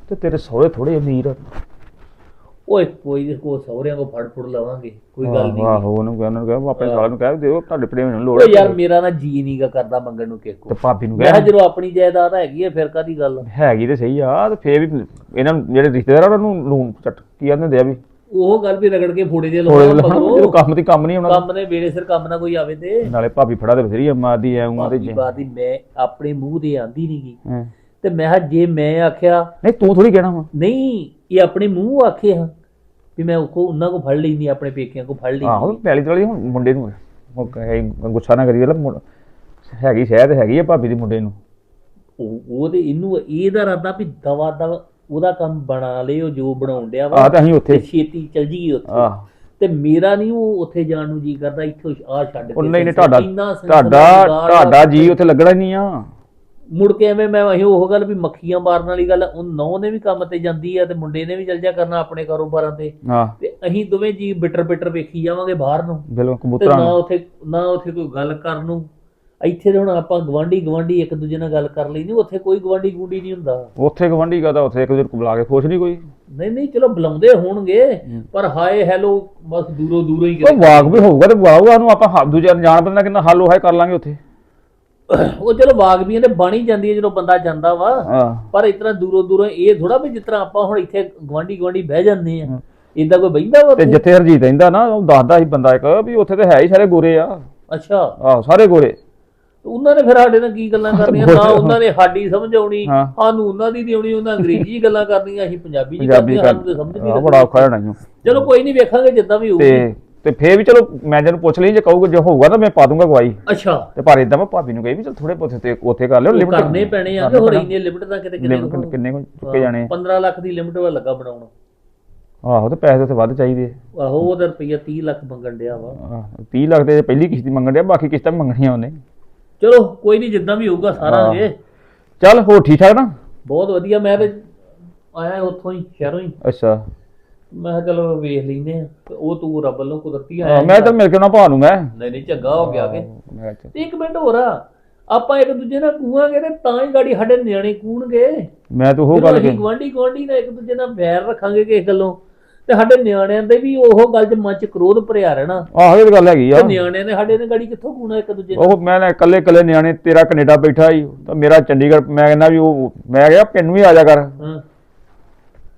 ਤੇ ਤੇਰੇ ਸਹੁਰੇ ਥੋੜੇ ਅਮੀਰ ਆ। ਓਏ ਕੋਈ ਨੀ, ਕੋ ਸਹੁਰਿਆਂ ਕੋ ਫੜ ਫੁੜ ਲਵਾਂਗੇ ਕੋਈ ਗੱਲ ਨਹੀਂ ਆਹੋ ਉਹਨੂੰ ਕਹਿ ਉਹਨਾਂ ਨੂੰ ਕਹਿ ਆਪਣੇ ਸਾਲ ਨੂੰ ਕਹਿ ਦਿਓ ਤੁਹਾਡੇ ਪ੍ਰੇਮ ਨੂੰ ਲੋੜ ਓ ਹੈ। ਯਾਰ ਮੇਰਾ ਨਾ ਜੀ ਨਹੀਂਗਾ ਕਰਦਾ ਮੰਗਣ ਨੂੰ ਕਿਸੇ ਤੇ ਭਾਬੀ ਨੂੰ ਮੈਂ ਕਿਹਾ ਕਹਿ। ਜਦੋਂ ਆਪਣੀ ਜਾਇਦਾਦ ਹੈਗੀ ਹੈ ਫਿਰ ਕਾਦੀ ਗੱਲ ਆ? ਹੈਗੀ ਤੇ ਸਹੀ ਆ ਤੇ ਫੇਰ ਵੀ ਇਹਨਾਂ ਨੂੰ ਜਿਹੜੇ ਰਿਸ਼ਤੇਦਾਰ ਆ ਉਹਨਾਂ ਨੂੰ ਲੂਣ ਚੱਟ ਕੀ ਹੁੰਦੇ ਆ ਵੀ? ਉਹ ਗੱਲ ਵੀ ਰਗੜ ਕੇ ਫੋੜੇ ਦੇ ਥੋੜੇ ਲਵਾਂ ਜਦੋਂ ਕੰਮ ਤੇ ਕੰਮ ਨਹੀਂ ਆਉਣਾ। ਕੰਮ ਨੇ ਵੇਲੇ ਸਿਰ ਕੰਮ ਨਾ ਕੋਈ ਆਵੇ ਤੇ। ਨਾਲੇ ਭਾਬੀ ਫੜਾ ਦੇ ਬਥੇਰੀ ਮਾਰਦੀ ਐ ਉਂ ਤੇ ਬਾਕੀ ਬਾਤ ਹੀ ਮੈਂ ਆਪਣੇ ਮੂੰਹ ਤੇ ਆਂਦੀ ਨਹੀਂਗੀ। ਤੇ ਮੈਂ ਕਿਹਾ ਜੇ ਮੈਂ ਆਖਿਆ ਨਹੀਂ ਤੂੰ ਥੋੜੀ ਕਹਿਣਾ ਵਾ। ਨਹੀਂ ਇਹ ਆਪਣੇ ਮੂੰਹ ਆਖੇ ਹਾਂ ਵੀ ਮੈਂ ਉਹ ਉਹਨਾਂ ਕੋ ਫੜ ਲੈਂਦੀ ਆਪਣੇ ਪੇਕਿਆਂ ਕੋ ਫੜ ਆਹੋ ਲੈਂਦੀ। ਪੈਲੀ ਤਲੀ ਹੁਣ ਮੁੰਡੇ ਨੂੰ ਉਹ ਕਹੇ ਗੁੱਸਾ ਨਾ ਕਰੀ ਮੁੰ- ਹੈਗੀ ਸ਼ਾਇਦ ਹੈਗੀ ਆ ਭਾਬੀ ਦੀ ਮੁੰਡੇ ਨੂੰ। ਉਹ ਉਹ ਤੇ ਇਹਨੂੰ ਇਹਦਾ ਰਾਦਾ ਵੀ ਦਵਾ ਦਵਾ ਉਹਦਾ ਕੰਮ ਬਣਾ ਲਿਓ ਜੋ ਬਣਾਉਣ ਡਿਆ ਆ ਵਾ ਤਾਂ ਅਸੀਂ ਤੇ ਉੱਥੇ ਛੇਤੀ ਚਲ ਜੀ ਉੱਥੇ। ਆਹ। ਤੇ ਮੇਰਾ ਨਹੀਂ ਉਹ ਉੱਥੇ ਜਾਣ ਨੂੰ ਜੀ ਕਰਦਾ ਇੱਥੋਂ ਆ ਛੱਡ ਉਹ ਨਹੀਂ ਨਹੀਂ ਤੁਹਾਡਾ ਇੰਨਾ ਸੰਸਾਰ ਤੁਹਾਡਾ ਦਾ ਤੁਹਾਡਾ ਜੀ ਉੱਥੇ ਲੱਗਣਾ ਹੀ ਨਹੀਂ ਆ। ਮੁੜ ਕੇ ਐਵੇਂ ਮੈਂ ਅਸੀਂ ਉਹ ਗੱਲ ਵੀ ਮੱਖੀਆਂ ਮਾਰਨ ਵਾਲੀ ਗੱਲ ਉਹ ਨੌ ਨੇ ਵੀ ਕੰਮ ਤੇ ਜਾਂਦੀ ਆ ਤੇ ਮੁੰਡੇ ਨੇ ਵੀ ਚੱਲ ਜਾ ਕਰਨਾ ਆਪਣੇ ਕਾਰੋਬਾਰਾਂ ਤੇ। ਹਾਂ। ਤੇ ਅਸੀਂ ਦੋਵੇਂ ਜੀ ਬਿਟਰ ਬਿਟਰ ਵੇਖੀ ਜਾਵਾਂਗੇ ਬਾਹਰ ਨੂੰ। ਬਿਲਕੁਲ ਤੇ ਕਬੂਤਰਾਂ ਨਾ ਨੂੰ। ਉੱਥੇ ਨਾ ਉੱਥੇ ਕੋਈ ਗੱਲ ਕਰਨ ਨੂੰ ਇੱਥੇ ਤੇ ਹੁਣ ਆਪਾਂ ਗਵਾਂਢੀ ਗਵਾਂਢੀ ਇੱਕ ਦੂਜੇ ਨਾਲ ਗੱਲ ਕਰ ਲਈ ਨਹੀਂ ਉੱਥੇ ਕੋਈ ਗਵਾਂਢੀ ਗੁੰਡੀ ਨਹੀਂ ਹੁੰਦਾ। ਉੱਥੇ ਗਵੰਡੀ ਕਹਦਾ ਉੱਥੇ ਇੱਕ ਦੂਜੇ ਨੂੰ ਬੁਲਾ ਕੇ ਖੁਸ਼ ਨਹੀਂ ਕੋਈ। ਨਹੀਂ ਨਹੀਂ ਚਲੋ ਬੁਲਾਉਂਦੇ ਹੋਣਗੇ ਪਰ ਹਾਏ ਹੈਲੋ ਬਸ ਦੂਰੋਂ ਦੂਰੋਂ ਹੀ ਉਹ ਵਾਕ ਵੀ ਹੋਊਗਾ ਤੇ ਬੁਲਾਊਗਾ ਉਹਨੂੰ ਆਪਾਂ ਹ- ਦੂਜੇ ਨੂੰ ਜਾਣ ਬੰਦਾ ਕਿੰਨਾ ਹੱਲ ਹਾਏ ਕਰ ਲਾਂਗੇ ਉੱਥੇ। ਉਹ ਚਲੋ ਵਾਗ ਵੀ ਇਹਨੇ ਬਣੀ ਜਾਂਦੀ ਹੈ ਜਦੋਂ ਬੰਦਾ ਜਾਂਦਾ ਵਾ। ਹਾਂ। ਪਰ ਇਤਨਾ ਦੂਰੋਂ ਦੂਰੋਂ ਇਹ ਥੋੜਾ ਵੀ ਜਿਸ ਤਰ੍ਹਾਂ ਆਪਾਂ ਹੁਣ ਇੱਥੇ ਗਵਾਂਢੀ ਗਵਾਂਢੀ ਬਹਿ ਜਾਂਦੇ ਆ ਇਦਾਂ ਕੋਈ ਬਹਿੰਦਾ ਵਾ ਤੇ ਉੱਥੇ? ਜਿੱਥੇ ਹਰਜੀਤ ਰਹਿੰਦਾ ਨਾ ਉਹ ਦੱਸਦਾ ਸੀ ਬੰਦਾ ਇੱਕ ਵੀ ਉੱਥੇ ਤੇ ਹੈ ਹੀ ਸਾਰੇ ਗੋਰੇ ਆ। ਅੱਛਾ। ਆਹੋ ਸਾਰੇ ਗੋਰੇ। ਉਹਨਾਂ ਨੇ ਫਿਰ ਸਾਡੇ ਨਾਲ ਕੀ ਗੱਲਾਂ ਕਰਨੀਆਂ? ਨਾ ਉਹਨਾਂ ਨੇ ਸਾਡੀ ਸਮਝ ਆਉਣੀ। ਸਾਨੂੰ ਉਹਨਾਂ ਦੀ ਨਹੀਂ ਆਉਣੀ ਉਹਨਾਂ ਅੰਗਰੇਜ਼ੀ ਗੱਲਾਂ ਕਰਨੀਆਂ ਅਸੀਂ ਪੰਜਾਬੀ ਪੰਜਾਬੀ ਕਰਨੀਆਂ ਸਾਨੂੰ ਤੇ ਸਮਝ ਨਹੀਂ ਬੜਾ ਔਖਾ ਹੋਣਾ। ਚਲੋ ਕੋਈ ਨਹੀਂ ਵੇਖਾਂਗੇ ਜਿੱਦਾਂ ਵੀ ਹੋਊਗੀ। ਤੇ ਤੇ ਫੇਰ ਵੀ ਚਲੋ ਮੈਂ ਜਨੂੰ ਪੁੱਛ ਲਈ ਜੇ ਕਹੂਗਾ ਜੇ ਹੋਊਗਾ ਤਾਂ ਮੈਂ ਪਾ ਦੂੰਗਾ ਗਵਾਈ ਅੱਛਾ। ਤੇ ਪਰ ਇਦਾਂ ਮੈਂ ਭਾਬੀ ਨੂੰ ਕਹੀ ਵੀ ਚਲ ਥੋੜੇ ਬਹੁਤੇ ਤੇ ਉੱਥੇ ਕਰ ਲਿਓ ਲਿਮਟ ਕਰਨੇ ਪੈਣੇ ਆ ਹੋਰ ਇੰਨੇ ਲਿਮਟ ਦਾ ਕਿਤੇ ਕਿਤੇ ਲਿਮਟ ਕਿੰਨੇ ਕੋ ਚੁੱਕੇ ਜਾਣੇ 15 ਲੱਖ ਦੀ ਲਿਮਟ ਵਾ ਲੱਗਾ ਬਣਾਉਣ। ਆਹੋ ਤੇ ਪੈਸੇ ਤਾਂ ਵੱਧ ਚਾਹੀਦੇ ਆਹੋ ਉਹਦਾ ਰੁਪਈਆ 30 ਲੱਖ ਮੰਗਣ ਡਿਆ ਵਾ। ਆ 30 ਲੱਖ ਦੇ ਪਹਿਲੀ ਕਿਸ਼ਤੀ ਮੰਗਣ ਡਿਆ ਬਾਕੀ ਕਿਸ਼ਤਾਂ ਮੰਗਣੀਆਂ ਉਹਨੇ। ਚਲੋ ਕੋਈ ਨਹੀਂ ਜਿੱਦਾਂ ਵੀ ਹੋਊਗਾ ਸਾਰਾਂਗੇ ਚੱਲ ਹੋ ਠੀਕ ਠਾਕ ਨਾ? ਬਹੁਤ ਵਧੀਆ ਮੈਂ ਤੇ ਆਇਆ ਉੱਥੋਂ ਹੀ ਸ਼ਹਿਰੋਂ ਹੀ। ਅੱਛਾ। ਮੈਂ ਕਿਹਾ ਚਲੋ ਵੇਖ ਲੈਨੇ ਆ ਤੇ ਉਹ ਤੂੰ ਰੱਬ ਵੱਲੋਂ ਕੁਦਰਤੀ ਆਇਆ ਹਾਂ, ਮੈਂ ਤਾਂ ਮਿਲ ਕੇ ਨਾ ਭਾ ਨੂੰ ਮੈਂ। ਨਹੀਂ ਨਹੀਂ ਚੰਗਾ ਹੋ ਗਿਆ ਕਿ ਮੈਂ ਕਿਹਾ ਚੱਲ। ਤੇ ਇੱਕ ਮਿੰਟ ਹੋਰ ਆ। ਆਪਾਂ ਇੱਕ ਦੂਜੇ ਨਾਲ ਕੂਵਾਂਗੇ ਤੇ ਤਾਂ ਹੀ ਗਾੜੀ ਸਾਡੇ ਨਿਆਣੇ ਕੂਣਗੇ। ਮੈਂ ਤਾਂ ਉਹ ਜਦੋਂ ਗੱਲ ਅਸੀਂ ਕਿ ਗਵਾਂਢੀ ਗਵਾਂਢੀ ਨਾਲ ਇੱਕ ਦੂਜੇ ਨਾਲ ਵੈਰ ਰੱਖਾਂਗੇ ਕਿਸੇ ਗੱਲੋਂ। ਤੇ ਸਾਡੇ ਨਿਆਣਿਆਂ ਦੇ ਵੀ ਉਹ ਗੱਲ 'ਚ ਮਨ 'ਚ ਕ੍ਰੋਧ ਭਰਿਆ ਰਹਿਣਾ। ਆਹੋ ਇਹ ਤਾਂ ਗੱਲ ਹੈਗੀ ਆ। ਤੇ ਨਿਆਣਿਆਂ ਨੇ ਸਾਡੇ ਨੇ ਗਾੜੀ ਕਿੱਥੋਂ ਕੂਣਾ ਇੱਕ ਦੂਜੇ ਨਾਲ? ਉਹ ਮੈਂ ਨਾ ਇਕੱਲੇ ਇਕੱਲੇ ਨਿਆਣੇ ਤੇਰਾ ਕੈਨੇਡਾ ਬੈਠਾ ਹੀ ਤਾਂ ਮੇਰਾ ਚੰਡੀਗੜ੍ਹ ਮੈਂ ਕਹਿੰਦਾ ਵੀ ਉਹ ਮੈਂ ਕਿਹਾ ਪਿੰਡ ਨੂੰ ਵੀ ਆ ਜਾ ਕਰ। ਹਾਂ।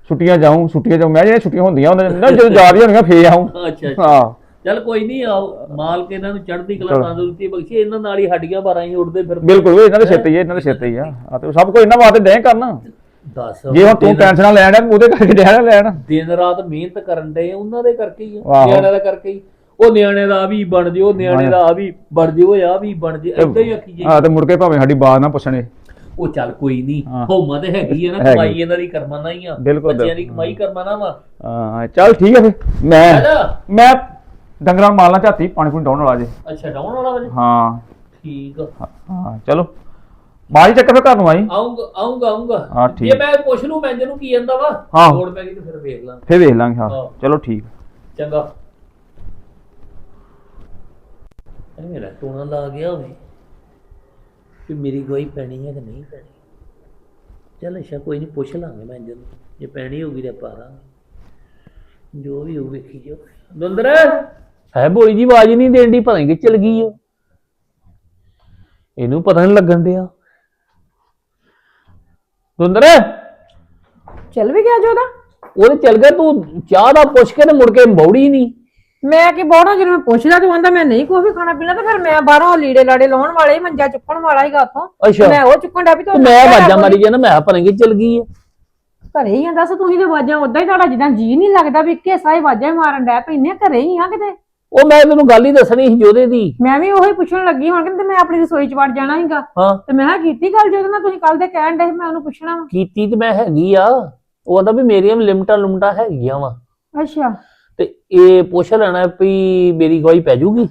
ਛੁੱਟੀਆਂ ਜਾਊਂ ਛੁੱਟੀਆਂ ਜਾਊਂ। ਮੈਂ ਜਿਹੜੀਆਂ ਛੁੱਟੀਆਂ ਹੁੰਦੀਆਂ ਉਹਨਾਂ ਨਾ ਜਦੋਂ ਜਾ ਰਹੀਆਂ ਹੋਣਗੀਆਂ ਫੇਰ ਆਊਂ। ਅੱਛਾ ਅੱਛਾ। ਹਾਂ। ਚੱਲ ਕੋਈ ਨਹੀਂ ਆਓ। ਮਾਲਕ ਇਹਨਾਂ ਨੂੰ ਚੜ੍ਹਦੀ ਕਲਾ ਤੰਦਰੁਸਤੀ ਬਖਸ਼ੇ। ਇਹਨਾਂ ਨਾਲ ਹੀ ਹੱਡੀਆਂ ਬਾਰਾਂ ਹੀ ਉੜਦੇ ਫਿਰ ਬਿਲਕੁਲ ਉਹ ਇਹਨਾਂ ਦੇ ਸਿਰ ਤੇ ਹੀ ਆ, ਇਹਨਾਂ ਦੇ ਸਿਰ ਤੇ ਹੀ ਆ। ਆ ਤੇ ਸਭ ਕੁਝ ਇਹਨਾਂ ਵਾਸਤੇ ਦੇ ਕਰਨਾ। ਦੱਸ। ਜੇ ਹੁਣ ਤੂੰ ਟੈਨਸ਼ਨਾਂ ਲੈਣ ਉਹਦੇ ਕਰਕੇ ਦੇਣਾ ਲੈਣ। ਦਿਨ ਰਾਤ ਮਿਹਨਤ ਕਰਨ ਦੇ ਉਹਨਾਂ ਦੇ ਕਰਕੇ ਹੀ ਆ। ਆਹੋ। ਨਿਆਣਿਆਂ ਦਾ ਕਰਕੇ ਹੀ। ਉਹ ਨਿਆਣੇ ਦਾ ਵੀ ਬਣ ਜਿਓ ਨਿਆਣੇ ਦਾ ਆ ਵੀ ਬਣ ਜਿਓ ਆ ਵੀ ਬਣ ਜੇ ਏਦਾਂ ਹੀ ਆਖੀ ਜੇ ਆ ਤੇ ਮੁੜ ਕੇ ਭਾਵੇਂ ਸਾਡੀ ਬਾਤ ਨਾ ਪੁੱਛਣੇ। ਉਹ ਚੱਲ ਕੋਈ ਨਹੀਂ ਹਾਂ। ਹੋਮਾ ਤੇ ਹੈਗੀ ਆ ਨਾ ਹੈਗੀ। ਕਮਾਈ ਇਹਨਾਂ ਦੀ ਕਰਮਾਂ ਨਾਲ ਹੀ ਆ। ਬਿਲਕੁਲ, ਬੱਚਿਆਂ ਦੀ ਕਮਾਈ ਕਰਮਾਂ ਨਾਲ ਵਾ। ਹਾਂ ਚੱਲ ਠੀਕ ਹੈ ਫੇ ਮੈਂ ਹੈਨਾ ਮੈਂ ਡੰਗਰਾਂ ਨੂੰ ਮਾਲਣਾ ਝਾਤੀ ਪਾਣੀ ਪੂਣੀ ਡਾਉਣ ਵਾਲਾ ਜੇ। ਅੱਛਾ ਡਾਉਣ ਵਾਲਾ ਵਜੇ ਹਾਂ। ਠੀਕ ਆ। ਹਾਂ ਚਲੋ। ਬਾਜੀ ਚੱਕਰ ਫੇ ਘਰ ਨੂੰ ਆਈ। ਆਉਂਗਾ ਆਉਂਗਾ ਆਉਂਗਾ ਹਾਂ, ਠੀਕ। ਜੇ ਮੈਂ ਪੁੱਛ ਲੂ ਮੈਂ ਨੂੰ ਕੀ ਜਾਂਦਾ ਵਾ? ਹਾਂ। ਲੋੜ ਪੈ ਗਈ ਤੇ ਫਿਰ ਵੇਖ ਲਾਂ ਫੇ ਵੇਖ ਲਾਂਗੇ ਹਾਂ। ਹਾਂ। ਚਲੋ ਠੀਕ। ਚੰਗਾ। ਇਹ ਮੇਰਾ ਟੋਣਾ ਲਾ ਗਿਆ ਹੋਵੇ ਕਿ ਮੇਰੀ ਗੋਈ ਪੈਣੀ ਹੈ ਕਿ ਨਹੀਂ ਪੈਣੀ? ਚੱਲ ਅੱਛਾ ਕੋਈ ਨਹੀਂ ਪੁੱਛ ਲਾਂਗੇ ਮੈਂ ਜਦੋਂ। ਜੇ ਪੈਣੀ ਹੋਊਗੀ ਤੇ ਪਾ ਦਾਂਗੇ ਜੋ ਵੀ ਹੋਊ ਵੇਖੀ ਜੋ ਦੁੰਦਰ ਹੈ ਬੋਲੀ ਜੀ ਆਵਾਜ਼ ਨਹੀਂ ਦੇਣ ਦੀ ਪਤਾ ਨਹੀਂ ਕਿ ਚਲ ਗਈ ਉਹ ਇਹਨੂੰ ਪਤਾ ਨਹੀਂ ਲੱਗਣ ਡਿਆ। ਦੁੰਦਰ ਚੱਲ ਵੀ ਗਿਆ ਜੋਦਾ ਉਹਦੇ ਚਲ ਗਿਆ ਤੂੰ ਚਾਹ ਦਾ ਪੁੱਛ ਕੇ ਤੇ ਮੁੜ ਕੇ ਮੌੜੀ ਨਹੀਂ। ਮੈਂ ਕੀ ਬੋਣਾ ਜਦੋਂ ਮੈਂ ਪੁੱਛਦਾ ਤੂੰ ਆਂਦਾ ਮੈਂ ਨਹੀਂ ਕੋਈ ਵੀ ਖਾਣਾ ਪੀਣਾ ਤੇ ਫਿਰ ਮੈਂ ਬਾਹਰੋਂ ਲੀੜੇ ਲਾੜੇ ਲਾਉਣ ਵਾਲੇ ਮੰਜਾ ਚੁੱਕਣ ਵਾਲਾ ਹੀਗਾ ਉੱਥੋਂ। ਅੱਛਾ। ਮੈਂ ਉਹ ਚੁੱਕਣ ਦਾ ਵੀ ਤੇ ਮੈਂ ਆਵਾਜ਼ਾਂ ਮਾਰੀ ਜਾਂਦਾ ਮੈਂ ਨਹੀਂ ਚਲ ਗਈ ਹੈ ਘਰੇ ਹੀ ਆ ਦੱਸ ਤੁਸੀਂ ਤੇ ਆਵਾਜ਼ਾਂ ਉਦਾਂ ਹੀ ਤੁਹਾਡਾ ਜਿੱਦਾਂ ਜੀ ਨਹੀਂ ਲੱਗਦਾ ਵੀ ਇੱਕੇ ਸਾਈ ਆਵਾਜ਼ਾਂ ਹੀ ਮਾਰਨ ਡੈ ਪੈਨੇ ਘਰੇ ਹੀ ਆ ਕਿਤੇ। ਉਹ ਮੈਂ ਤੈਨੂੰ ਗੱਲ ਹੀ ਦੱਸਣੀ ਸੀ ਜੋਦੇ ਦੀ। ਮੈਂ ਵੀ ਉਹੀ ਪੁੱਛਣ ਲੱਗੀ ਹੁਣ ਕਹਿੰਦੇ ਮੈਂ ਆਪਣੀ ਰਸੋਈ ਚ ਵੜ ਜਾਣਾ ਹੈਗਾ ਹਾਂ। ਤੇ ਮੈਂ ਕਿਹਾ ਕੀਤੀ ਗੱਲ ਜਦੋਂ ਨਾਲ? ਤੁਸੀਂ ਕੱਲ ਦੇ ਕਹਿਣ ਡੇ ਮੈਂ ਉਹਨੂੰ ਪੁੱਛਣਾ ਵਾ। ਕੀਤੀ ਤੇ ਮੈਂ ਹੈਗੀ ਆ। ਉਹ ਆਂਦਾ ਵੀ ਮੇਰੀਆਂ ਲਿਮਟਾਂ ਲੁਮਟਾਂ ਹੈਗੀਆਂ ਵਾ। ਅੱਛਾ। ਤੇ ਇਹ ਪੁੱਛ ਲੈਣਾ ਵੀ ਮੇਰੀ ਗਵਾਹੀ ਪੈ ਜੂਗੀ?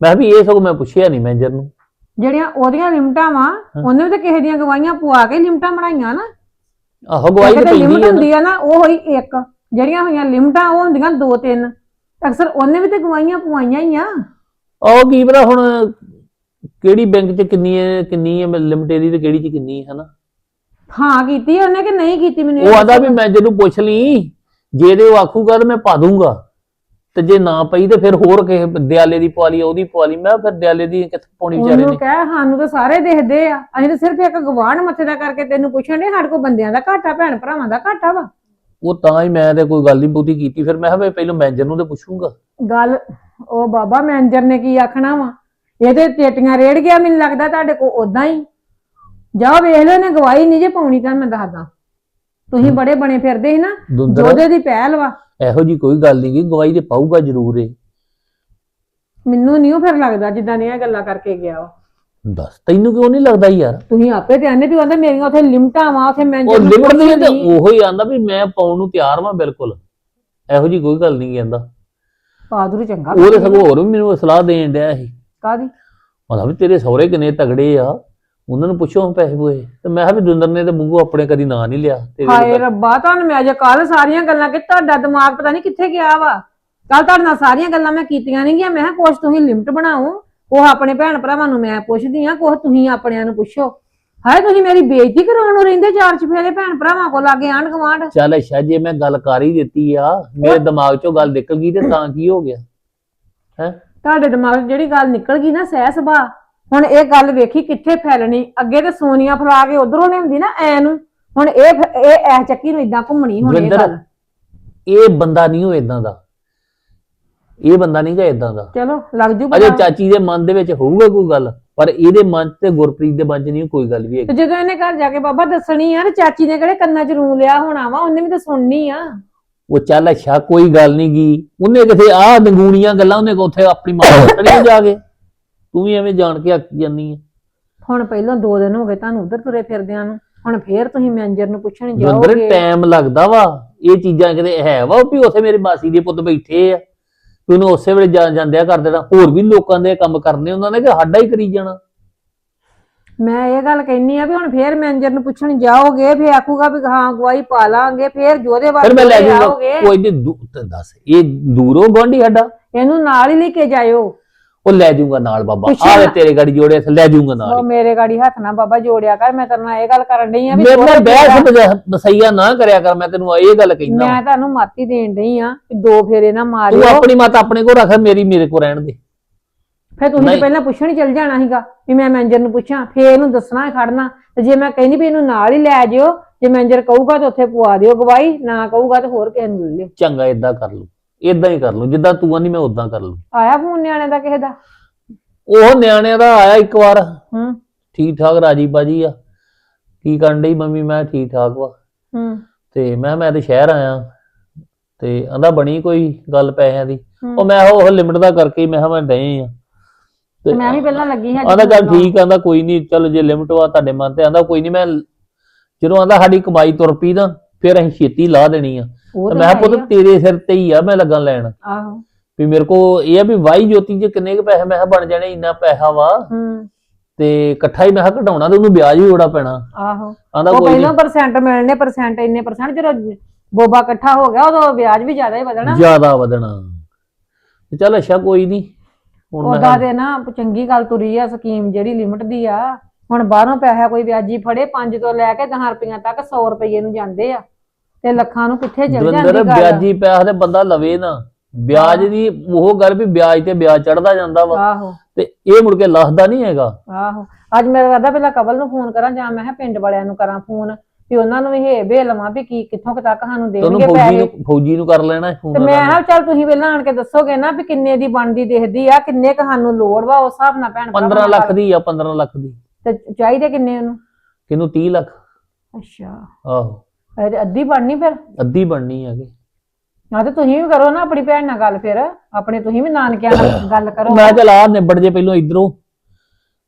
ਮੈਂ ਕਿਹਾ ਵੀ ਇਹ ਸਗੋਂ ਮੈਂ ਪੁੱਛਿਆ ਨਹੀਂ ਮੈਨੇਜਰ ਨੂੰ। ਜਿਹੜੀਆਂ ਉਹਦੀਆਂ ਲਿਮਟਾਂ ਵਾ ਉਹਨੇ ਵੀ ਤਾਂ ਕਿਸੇ ਦੀਆਂ ਗਵਾਹੀਆਂ ਪਵਾ ਕੇ ਲਿਮਟਾਂ ਬਣਾਈਆਂ ਨਾ। ਆਹੋ ਗਵਾਹੀ ਤੇ ਤੇ ਲਿਮਟ ਪੈਂਦੀ ਆ ਨਾ। ਹੁੰਦੀ ਆ ਨਾ ਉਹ ਹੋਈ ਇੱਕ। ਜਿਹੜੀਆਂ ਹੋਈਆਂ ਲਿਮਟਾਂ ਉਹ ਹੁੰਦੀਆਂ ਦੋ ਤਿੰਨ। ਅਕਸਰ ਉਹਨੇ ਵੀ ਤੇ ਗਵਾਹੀਆਂ ਪਵਾਈਆਂ ਹੀ ਆ। ਉਹ ਕੀ ਪਤਾ ਹੁਣ ਕਿਹੜੀ ਬੈਂਕ 'ਚ ਕਿੰਨੀ ਹੈ ਕਿੰਨੀ ਹੈ ਲਿਮਟ ਇਹਦੀ ਤੇ ਕਿਹੜੀ 'ਚ ਕਿੰਨੀ ਹੈ ਹਨਾ? ਹਾਂ ਕੀਤੀ ਉਹਨੇ ਕਿ ਨਹੀਂ ਕੀਤੀ ਮੈਨੂੰ ਇਹ ਉਹ ਆਂਦਾ ਵੀ। ਮੈਨੇਜਰ ਨੂੰ ਪੁੱਛ ਲਈ ਜੇ ਉਹ ਆਖੂਗਾ ਤਾਂ ਮੈਂ ਪਾ ਦੂੰਗਾ। ਤੇ ਜੇ ਨਾ ਪਈ ਤੇ ਫਿਰ ਹੋਰ ਕਿਸੇ ਦਿਆਲੇ ਦੀ ਪਵਾ ਲਈ ਉਹਦੀ ਪਵਾ ਲਈ। ਮੈਂ ਫਿਰ ਦਿਆਲੇ ਦੀ ਕਿੱਥੇ ਪਾਉਣੀ ਵਿਚਾਰੇ ਉਹਨੂੰ ਨੇ? ਕਹਿ ਸਾਨੂੰ ਤਾਂ ਸਾਰੇ ਦੇਖਦੇ ਆ। ਅਸੀਂ ਤਾਂ ਸਿਰਫ ਇੱਕ ਗਵਾਂਢ ਮੱਥੇ ਦਾ ਕਰਕੇ ਤੈਨੂੰ ਪੁੱਛਣ ਦੇ ਸਾਡੇ ਕੋਲ ਬੰਦਿਆਂ ਦਾ ਘਾਟਾ ਭੈਣ ਭਰਾਵਾਂ ਦਾ ਘਾਟਾ ਵਾ। ਉਹ ਤਾਂ ਹੀ ਮੈਂ ਤੇ ਕੋਈ ਗੱਲ ਨਹੀਂ ਬਹੁਤੀ ਕੀਤੀ ਫਿਰ ਮੈਂ ਕਿਹਾ ਵੀ ਪਹਿਲਾਂ ਮੈਨੇਜਰ ਨੂੰ ਤੇ ਪੁੱਛੂੰਗਾ। ਗੱਲ ਉਹ ਬਾਬਾ ਮੈਨੇਜਰ ਨੇ ਕੀ ਆਖਣਾ ਵਾ? ਇਹਦੇ ਟੇਟੀਆਂ ਰੇੜ ਗਿਆ ਮੈਨੂੰ ਲੱਗਦਾ ਤੁਹਾਡੇ ਕੋਲ ਉਦਾਂ ਹੀ। ਜਾਓ ਵੇਖ ਲਓ ਨੇ ਗਵਾਹੀ ਨਹੀਂ ਜੇ ਪਾਉਣੀ ਤਾਂ ਮੈਂ ਦੱਸਦਾ। ਤੁਸੀਂ ਬੜੇ ਬਣੇ ਫਿਰਦੇ ਸੀ ਨਾ ਦੁੰਦਰ। ਜੋਦੇ ਦੀ ਪਹਿਲ ਵਾ। ਇਹੋ ਜੀ ਕੋਈ ਗੱਲ ਨਹੀਂ ਗੀ ਗਵਾਹੀ ਤੇ ਪਾਊਗਾ ਜ਼ਰੂਰ ਇਹ। ਮੈਨੂੰ ਨਹੀਂ ਉਹ ਫਿਰ ਲੱਗਦਾ ਜਿੱਦਾਂ ਦੀਆਂ ਇਹ ਗੱਲਾਂ ਕਰਕੇ ਗਿਆ ਵਾ। ਦੱਸ ਤੈਨੂੰ ਕਿਉਂ ਨਹੀਂ ਲੱਗਦਾ ਯਾਰ? ਤੁਸੀਂ ਆਪੇ ਤੇ ਆਨੇ ਵੀ ਉਹਦੇ ਮੇਰੀਆਂ ਉੱਥੇ ਲਿਮਟਾਂ ਵਾ ਉੱਥੇ ਉਹ ਮੈਨੇਜਰ ਨੂੰ ਲਿਮਟ ਦੀ ਤੇ। ਉਹੋ ਹੀ ਆਂਦਾ ਵੀ ਮੈਂ ਪਾਉਣ ਨੂੰ ਤਿਆਰ ਵਾਂ ਬਿਲਕੁਲ। ਇਹੋ ਜੀ ਕੋਈ ਗੱਲ ਨਹੀਂ ਕਹਿੰਦਾ। ਬਹਾਦੁਰ ਚੰਗਾ। ਉਹ ਤੇ ਸਗੋਂ ਹੋਰ ਵੀ ਮੈਨੂੰ ਸਲਾਹ ਦੇਣ ਡਿਆ ਸੀ। ਕਾਦੀ ਕਹਿੰਦਾ ਵੀ ਤੇਰੇ ਸਹੁਰੇ ਕਿੰਨੇ ਤਗੜੇ ਆ ਉਹਨਾਂ ਨੂੰ ਪੁੱਛੋ ਪੈਸੇ ਪੂਏ ਤੇ ਮੈਂ ਕਿਹਾ ਵੀ ਦੁੰਦਰ ਨੇ ਤੇ ਮੂੰਹੋਂ ਆਪਣੇ ਕਦੀ ਨਾਂ ਨਹੀਂ ਲਿਆ ਹਾਏ। ਰੱਬਾ ਤੁਹਾਨੂੰ ਮੈਂ ਅਜੇ ਕੱਲ ਸਾਰੀਆਂ ਗੱਲਾਂ ਕਿ ਤੁਹਾਡਾ ਦਿਮਾਗ ਪਤਾ ਨਹੀਂ ਕਿੱਥੇ ਗਿਆ ਵਾ। ਕੱਲ ਤੁਹਾਡੇ ਨਾਲ ਸਾਰੀਆਂ ਗੱਲਾਂ ਮੈਂ ਕੀਤੀਆਂ ਨਹੀਂ ਗਿਆ। ਮੈਂ ਕਿਹਾ ਕੁਛ ਤੁਸੀਂ ਲਿਮਟ ਬਣਾਓ। ਉਹ ਆਪਣੇ ਭੈਣ ਭਰਾਵਾਂ ਨੂੰ ਮੈਂ ਪੁੱਛਦੀ ਆ ਕੁਛ ਤੁਸੀਂ ਆਪਣਿਆਂ ਨੂੰ ਪੁੱਛੋ। ਹਾਏ ਤੁਸੀਂ ਮੇਰੀ ਬੇਇੱਜ਼ਤੀ ਕਰਾਉਣ ਨੂੰ ਰਹਿੰਦੇ ਚਾਰ ਚਫੇਰੇ ਭੈਣ ਭਰਾਵਾਂ ਕੋਲ ਲਾਗੇ ਆਂਢ ਗੁਆਂਢ? ਚੱਲ ਅੱਛਾ ਜੇ ਮੈਂ ਗੱਲ ਕਰ ਹੀ ਦਿੱਤੀ ਆ ਮੇਰੇ ਦਿਮਾਗ ਚੋਂ ਗੱਲ ਨਿਕਲ ਗਈ ਤੇ ਤਾਂ ਕੀ ਹੋ ਗਿਆ? ਹੈ? ਤੁਹਾਡੇ ਦਿਮਾਗ 'ਚ ਜਿਹੜੀ ਗੱਲ ਨਿਕਲ ਗਈ ਨਾ ਸਹਿ ਸੁਭਾ ਹੁਣ ਇਹ ਗੱਲ ਵੇਖੀ ਕਿੱਥੇ ਫੈਲਣੀ ਅੱਗੇ ਤੇ ਸੋਨੀਆ ਫਲਾ ਕੇ ਉਧਰੋਂ ਲਿਆਉਂਦੀ ਨਾ ਐ ਨੂੰ। ਹੁਣ ਇਹ ਇਹ ਐ ਚੱਕੀ ਨੂੰ ਇਦਾਂ ਘੁੰਮਣੀ ਹੁਣ ਇਹ ਗੱਲ। ਇਹ ਬੰਦਾ ਨਹੀਂ ਹੋ ਇਦਾਂ ਦਾ। ਇਹ ਬੰਦਾ ਨਹੀਂ ਗਾ ਇਦਾਂ ਦਾ। ਚਲੋ ਲੱਗ ਜੂ ਅਜੇ ਪਤਾ। ਚਾਚੀ ਦੇ ਮਨ ਦੇ ਵਿੱਚ ਹੋਊਗਾ ਕੋਈ ਗੱਲ ਪਰ ਇਹਦੇ ਮਨ ਤੇ ਗੁਰਪ੍ਰੀਤ ਦੇ ਮਨ 'ਚ ਨਹੀਂ ਕੋਈ ਗੱਲ ਵੀ ਤੇ ਹੈਗੀ। ਜਦੋਂ ਇਹਨੇ ਘਰ ਜਾ ਕੇ ਬਾਬਾ ਦੱਸਣੀ ਆ ਤੇ ਚਾਚੀ ਨੇ ਕਿਹੜੇ ਕੰਨਾਂ 'ਚ ਰੂ ਲਿਆ ਹੋਣਾ ਵਾ ਉਹਨੇ ਵੀ ਤਾਂ ਸੁਣਨੀ ਆ। ਉਹ ਚੱਲ ਅੱਛਾ ਕੋਈ ਗੱਲ ਨਹੀਂ ਗੀ। ਉਹਨੇ ਕਿਥੇ ਆਹ ਨਗੂਣੀਆਂ ਗੱਲਾਂ ਉਹਨੇ ਉੱਥੇ ਆਪਣੀ ਮਾਂ ਨੂੰ ਦੱਸਣੀਆਂ ਜਾ ਕੇ? ਤੂੰ ਵੀ ਐਵੇਂ ਜਾਣ ਕੇ ਆਕੀ ਜਾਂਦੀ ਹੈ ਹੁਣ ਪਹਿਲਾਂ 2 ਦਿਨ ਹੋ ਗਏ ਤੁਹਾਨੂੰ ਉਧਰ ਤੁਰੇ ਫਿਰਦਿਆਂ ਨੂੰ ਹੁਣ ਫੇਰ ਤੁਸੀਂ ਮੈਨੇਜਰ ਨੂੰ ਪੁੱਛਣ ਜਾਓਗੇ। ਟਾਈਮ ਲੱਗਦਾ ਵਾ ਇਹ ਚੀਜ਼ਾਂ ਕਿਤੇ ਹੈ ਵਾ ਵੀ ਉੱਥੇ ਮੇਰੇ ਮਾਸੀ ਦੇ ਪੁੱਤ ਬੈਠੇ ਆ। ਤੇ ਉਹਨੂੰ ਉਸੇ ਵੇਲੇ ਜਾ ਜਾਂਦਿਆ ਕਰ ਦੇਣਾ। ਹੋਰ ਵੀ ਲੋਕਾਂ ਦੇ ਕੰਮ ਕਰਨੇ ਉਹਨਾਂ ਨੇ ਕਿ ਸਾਡਾ ਹੀ ਕਰੀ ਜਾਣਾ? ਮੈਂ ਇਹ ਗੱਲ ਕਹਿਨੀ ਆ ਵੀ ਹੁਣ ਫੇਰ ਮੈਨੇਜਰ ਨੂੰ ਪੁੱਛਣ ਜਾਓਗੇ ਫੇਰ ਆਖੂਗਾ ਵੀ ਹਾਂ ਗਵਾਹੀ ਪਾ ਲਾਂਗੇ ਫੇਰ ਜੋਦੇ ਫਿਰ ਮੈਂ ਲੈ ਆਓਗੇ। ਕੋਈ ਨਹੀਂ ਦੱਸ ਇਹ ਦੂਰੋਂ ਗਵਾਂਢੀ ਸਾਡਾ। ਇਹਨੂੰ ਨਾਲ ਹੀ ਲੈ ਕੇ ਜਾਇਓ। ਉਹ ਲੈ ਜਾਊਂਗਾ ਨਾਲ ਬਾਬਾ। ਪੁੱਛਿਆ ਨਾ। ਤੇਰੇ ਗਾੜੀ ਜੋੜੇ ਇੱਥੇ ਲੈ ਜਾਊਂਗਾ ਨਾਲ ਉਹ ਮੇਰੇ ਗਾੜੀ ਹੱਥ ਨਾਲ ਬਾਬਾ ਜੋੜਿਆ ਕਰ ਮੈਂ ਤੇਰੇ ਨਾਲ ਇਹ ਗੱਲ ਕਰਨ ਡਈ ਆ ਵੀ ਮੇਰੇ ਨਾਲ ਬਹਿਸ ਬਜਾ- ਬਸਈਆ ਨਾ ਕਰਿਆ ਕਰ ਮੈਂ ਤੈਨੂੰ ਇਹ ਗੱਲ ਕਹਿਣਾ ਮੈਂ ਤੁਹਾਨੂੰ ਮਾਤੀ ਦੇਣ ਡਈ ਆ ਵੀ ਦੋ ਫੇਰੇ ਨਾ ਤੂੰ ਮਾਰਿਓ ਆਪਣੀ ਮਾਤਾ ਆਪਣੇ ਕੋਲ ਰੱਖ ਮੇਰੀ ਮੇਰੇ ਕੋਲ ਰਹਿਣ ਦੇ। ਫਿਰ ਤੁਸੀਂ ਤਾਂ ਨਹੀਂ। ਪਹਿਲਾਂ ਪੁੱਛਣ ਹੀ ਚੱਲ ਜਾਣਾ ਸੀਗਾ ਵੀ ਮੈਂ ਮੈਨੇਜਰ ਨੂੰ ਪੁੱਛਾਂ ਫੇਰ ਇਹਨੂੰ ਦੱਸਣਾ ਖੜਨਾ। ਤੇ ਜੇ ਮੈਂ ਕਹਿੰਦੀ ਵੀ ਇਹਨੂੰ ਨਾਲ ਹੀ ਲੈ ਜਿਓ ਜੇ ਮੈਨੇਜਰ ਕਹੂਗਾ ਤਾਂ ਉੱਥੇ ਪਵਾ ਦਿਓ ਗਵਾਹੀ ਨਾ ਕਹੂਗਾ ਤਾਂ ਹੋਰ ਕਿਸੇ ਨੂੰ ਲੈ ਲਿਓ। ਚੰਗਾ ਇਦਾਂ ਕਰ ਲੂ ਇਦਾਂ ਹੀ ਕਰ ਲੂ ਜਿੱਦਾਂ ਤੂੰ ਆਨੀ ਮੈਂ ਉਦਾਂ ਕਰ ਲੂ। ਆਇਆ ਫੋਨ ਨਿਆਣੇ ਦਾ ਕਿਸੇ ਦਾ? ਉਹ ਨਿਆਣਿਆਂ ਦਾ ਆਇਆ ਇੱਕ ਵਾਰ। ਹੂੰ। ਠੀਕ ਠਾਕ ਰਾਜੀ ਬਾਜੀ ਆ। ਕੀ ਕਰਨ ਡਈ ਮੰਮੀ? ਮੈਂ ਠੀਕ ਠਾਕ ਵਾ। ਹੂੰ। ਤੇ ਮੈਂ ਮੈਂ ਤੇ ਸ਼ਹਿਰ ਆਇਆ। ਤੇ ਆਂਦਾ ਬਣੀ ਕੋਈ ਗੱਲ ਪੈਸਿਆਂ ਦੀ। ਹੂੰ। ਉਹ ਮੈਂ ਉਹ ਲਿਮਟ ਦਾ ਕਰਕੇ ਹੀ ਮੈਂ ਕਿਹਾ ਮੈਂ ਡਏ ਆ। ਤੇ ਮੈਂ ਵੀ ਪਹਿਲਾਂ ਲੱਗੀ ਹਾਂ ਆਂਦਾ ਚੱਲ ਠੀਕ ਆਂਦਾ ਕੋਈ ਨਹੀਂ ਚਲੋ ਜੇ ਲਿਮਟ ਵਾ ਤੁਹਾਡੇ ਮਨ ਤੇ ਆਂਦਾ ਕੋਈ ਨਹੀਂ ਮੈਂ ਜਦੋਂ ਆਂਦਾ ਸਾਡੀ ਕਮਾਈ ਤੁਰ ਪਈ ਨਾ ਫਿਰ ਅਸੀਂ ਛੇਤੀ ਲਾ ਦੇਣੀ ਆ। ਉਹ ਤੇ ਤਾਂ ਮੈਂ ਕਿਹਾ ਪੁੱਤ ਤੇਰੇ ਸਿਰ ਤੇ ਹੀ ਆ ਮੈਂ ਲੱਗਾ ਲੈਣ। ਆਹੋ। ਵੀ ਮੇਰੇ ਕੋ ਇਹ ਆ ਵੀ ਵਾਈ ਜੋਤੀ ਚ ਕਿੰਨੇ ਕੁ ਪੈਸੇ ਮੈਂ ਕਿਹਾ ਬਣ ਜਾਣੇ ਇੰਨਾ ਪੈਸਾ ਵਾ। ਹੂੰ। ਤੇ ਇਕੱਠਾ ਹੀ ਮੈਂ ਕਿਹਾ ਕਢਾਉਣਾ ਤੇ ਉਹਨੂੰ ਵਿਆਜ ਵੀ ਬੜਾ ਪੈਣਾ। ਆਹੋ। ਆਂਦਾ ਉਹ ਕੋਈ ਪਹਿਲਾਂ ਪਰਸੈਂਟ ਮਿਲਣੇ ਪਰਸੈਂਟ ਇੰਨੇ ਪਰਸੈਂਟ ਜਦੋਂ ਬੋਬਾ ਇਕੱਠਾ ਹੋ ਗਿਆ ਉਦੋਂ ਵਿਆਜ ਵੀ ਜ਼ਿਆਦਾ ਹੀ ਵਧਣਾ। ਜ਼ਿਆਦਾ ਵਧਣਾ। ਤੇ ਚੱਲ ਅੱਛਾ ਕੋਈ ਨਹੀਂ ਹੁਣ ਮੈਂ ਉਹਦਾ ਦੇ ਨਾ ਚੰਗੀ ਗੱਲ ਤੁਰੀ ਆ ਸਕੀਮ ਜਿਹੜੀ ਲਿਮਟ ਦੀ ਆ। ਹੁਣ ਬਾਹਰੋਂ ਪੈਸਾ ਕੋਈ ਵਿਆਜੀ ਫੜੇ 5 ਤੋਂ ਲੈ ਕੇ 10 ਰੁਪਈਆ ਤੱਕ 100 ਰੁਪਏ ਨੂੰ ਜਾਂਦੇ ਆ। ਤੇ ਲੱਖਾਂ ਨੂੰ ਕਿੱਥੇ ਚਲ ਦਵਿੰਦਰ ਜਾਂਦੀ ਗੱਲ? ਵਿਆਜੀ ਪੈਸਾ ਤੇ ਬੰਦਾ ਲਵੇ ਨਾ। ਵਿਆਜ ਦੀ ਉਹ ਗੱਲ ਵੀ ਵਿਆਜ ਤੇ ਵਿਆਜ ਚੜਦਾ ਜਾਂਦਾ ਵਾ। ਆਹੋ। ਤੇ ਇਹ ਮੁੜ ਕੇ ਲੱਥਦਾ ਨਹੀਂ ਹੈਗਾ। ਆਹੋ। ਅੱਜ ਮੇਰਾ ਕਰਦਾ ਪਹਿਲਾਂ ਕਬਲ ਨੂੰ ਫੋਨ ਕਰਾਂ ਜਾਂ ਮੈਂ ਕਿਹਾ ਪਿੰਡ ਵਾਲਿਆਂ ਨੂੰ ਕਰਾਂ ਫੋਨ ਵੀ ਉਹਨਾਂ ਨੂੰ ਇਹ ਬੇ ਲਵਾਂ ਵੀ ਕੀ ਕਿੱਥੋਂ ਕੁ ਤੱਕ ਸਾਨੂੰ ਤੇ ਉਹਨੂੰ ਦੇਣਗੇ ਫੌਜੀ ਪੈਸੇ। ਨੂੰ ਫੌਜੀ ਨੂੰ ਕਰ ਲੈਣਾ ਤੇ ਫੋਨ ਮੈਂ ਕਿਹਾ ਚੱਲ ਤੁਸੀਂ ਪਹਿਲਾਂ ਆਣ ਕੇ ਦੱਸੋਗੇ ਨਾ ਵੀ ਕਿੰਨੇ ਦੀ ਬਣਦੀ ਦੇਖਦੀ ਆ ਕਿੰਨੇ ਕ ਸਾਨੂੰ ਲੋੜ ਵਾ ਉਸ ਹਿਸਾਬ ਨਾਲ ਭੈਣ ਭਰਾਵਾਂ 15 ਨਾਲ ਲੱਖ ਦੀ ਆ 15 ਲੱਖ ਦੀ। ਤੇ ਚਾਹੀਦੇ ਕਿੰਨੇ ਉਹਨੂੰ? ਕਿਹਨੂੰ 30 ਲੱਖ। ਅੱਛਾ। ਆਹੋ। ਤੇ ਅੱਧੀ ਬਣਨੀ ਫਿਰ? ਅੱਧੀ ਬਣਨੀ ਹੈਗੀ। ਆ ਤੇ ਤੁਸੀਂ ਵੀ ਕਰੋ ਨਾ ਆਪਣੀ ਭੈਣ ਨਾਲ ਗੱਲ ਫਿਰ। ਆਪਣੇ ਤੁਸੀਂ ਵੀ ਨਾਨਕਿਆਂ ਨਾਲ ਗੱਲ ਕਰੋ। ਮੈਂ ਚੱਲ ਆ ਨਿਬੜ ਜੇ ਪਹਿਲਾਂ ਇਧਰੋਂ।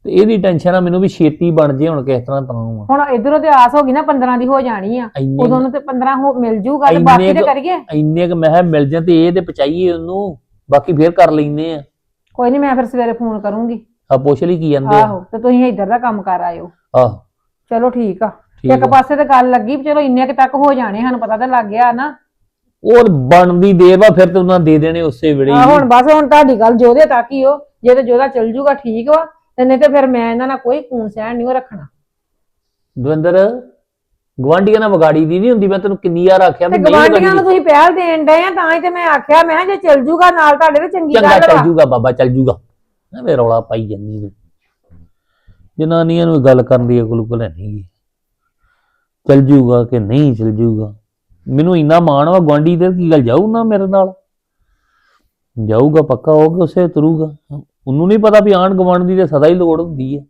ਤੇ ਇਹਦੀ ਟੈਨਸ਼ਨ ਆ ਮੈਨੂੰ ਵੀ ਛੇਤੀ ਬਣ ਜੇ ਹੁਣ ਕਿਸ ਤਰ੍ਹਾਂ ਤਰ੍ਹਾਂ ਹੁਣ ਇਧਰੋਂ ਤੇ ਆਸ ਹੋ ਗਈ ਨਾ 15 ਦੀ ਹੋ ਜਾਣੀ ਆ। ਇੰਨੇ ਉਦੋਂ ਨੂੰ ਤੇ 15 ਹੋ ਮਿਲ ਜੂਗਾ ਤੇ ਬਾਕੀ ਤੇ ਕਰੀਏ। ਇੰਨੇ ਕ ਮੈਂ ਕਿਹਾ ਮਿਲ ਜਾਂ ਤੇ ਇਹ ਤੇ ਪਚਾਈਏ ਉਹਨੂੰ ਬਾਕੀ ਫੇਰ ਕਰ ਲੈਨੇ ਆ। ਕੋਈ ਨਹੀਂ ਮੈਂ ਫਿਰ ਸਵੇਰੇ ਫੋਨ ਕਰੂੰਗੀ। ਆ ਪੁੱਛ ਲਈ ਕੀ ਜਾਂਦੇ ਆ। ਆਹੋ ਤੇ ਤੁਸੀਂ ਇੱਧਰ ਦਾ ਕੰਮ ਕਰ ਆਇਓ। ਆਹ। ਚਲੋ ਠੀਕ ਆ। ਠੀਕ ਇੱਕ ਆ। ਪਾਸੇ ਤੇ ਗੱਲ ਲੱਗੀ ਵੀ ਚਲੋ ਇੰਨੇ ਕੁ ਤੱਕ ਹੋ ਜਾਣੇ ਸਾਨੂੰ ਪਤਾ ਤਾਂ ਲੱਗ ਗਿਆ ਨਾ। ਉਹ ਬਣਦੀ ਦੇਰ ਵਾ ਫਿਰ ਤੇ ਉਹਨਾਂ ਦੇ ਦੇਣੇ ਉਸੇ ਵੇਲੇ ਹੀ। ਹੁਣ ਬਸ ਹੁਣ ਤੁਹਾਡੀ ਗੱਲ ਜੋਦੇ ਤੱਕ ਹੀ ਹੋ ਜੇ ਤੇ ਜੋਦਾ ਚੱਲ ਜੂਗਾ ਠੀਕ ਵਾ ਤੇ ਨਹੀਂ ਤੇ ਫਿਰ ਮੈਂ ਇਹਨਾਂ ਨਾਲ ਕੋਈ ਕੂਨ ਸਹਿਣ ਨਹੀਂ ਰੱਖਣਾ। ਦਵਿੰਦਰ ਗਵਾਂਢੀਆਂ ਨਾਲ ਵਿਗਾੜੀ ਦੀ ਨਹੀਂ ਹੁੰਦੀ ਮੈਂ ਤੈਨੂੰ ਕਿੰਨੀ ਵਾਰ ਆਖਿਆ ਤੇ ਵੀ ਨਹੀਂ ਗਵਾਂਢੀਆਂ ਨੂੰ ਵਿਗਾੜੀ। ਤੁਸੀਂ ਪਹਿਲ ਦੇਣ ਡਏ ਆ ਤਾਂ ਹੀ ਤੇ ਮੈਂ ਆਖਿਆ ਮੈਂ ਕਿਹਾ ਜੇ ਚੱਲ ਜੂਗਾ ਨਾਲ ਤੁਹਾਡੇ ਤੇ ਚੰਗੀ ਚੰਗਾ ਗੱਲ ਚੱਲ ਵਾ। ਜੂਗਾ ਬਾਬਾ ਚੱਲ ਜੂਗਾ। ਐਵੇਂ ਰੌਲਾ ਪਾਈ ਜਾਂਦੀ ਤੂੰ ਜਨਾਨੀਆਂ ਨੂੰ ਗੱਲ ਕਰਨ ਦੀ ਅਕਲ ਉਕਲ ਹੈ ਨਹੀਂ ਚੱਲ ਜੂਗਾ ਕਿ ਨਹੀਂ ਚੱਲ ਜੂਗਾ? ਮੈਨੂੰ ਇੰਨਾ ਮਾਣ ਵਾ, ਗੁਆਂਢੀ ਤੇ ਕੀ ਗੱਲ ਜਾਊ ਨਾ ਮੇਰੇ ਨਾਲ? ਜਾਊਗਾ, ਪੱਕਾ ਹੋ ਕੇ ਉਸੇ ਤੁਰੂਗਾ। ਉਹਨੂੰ ਨਹੀਂ ਪਤਾ ਵੀ ਆਣ ਗਵਾਂਢ ਦੀ ਤੇ ਸਦਾ ਹੀ ਲੋੜ ਹੁੰਦੀ ਹੈ।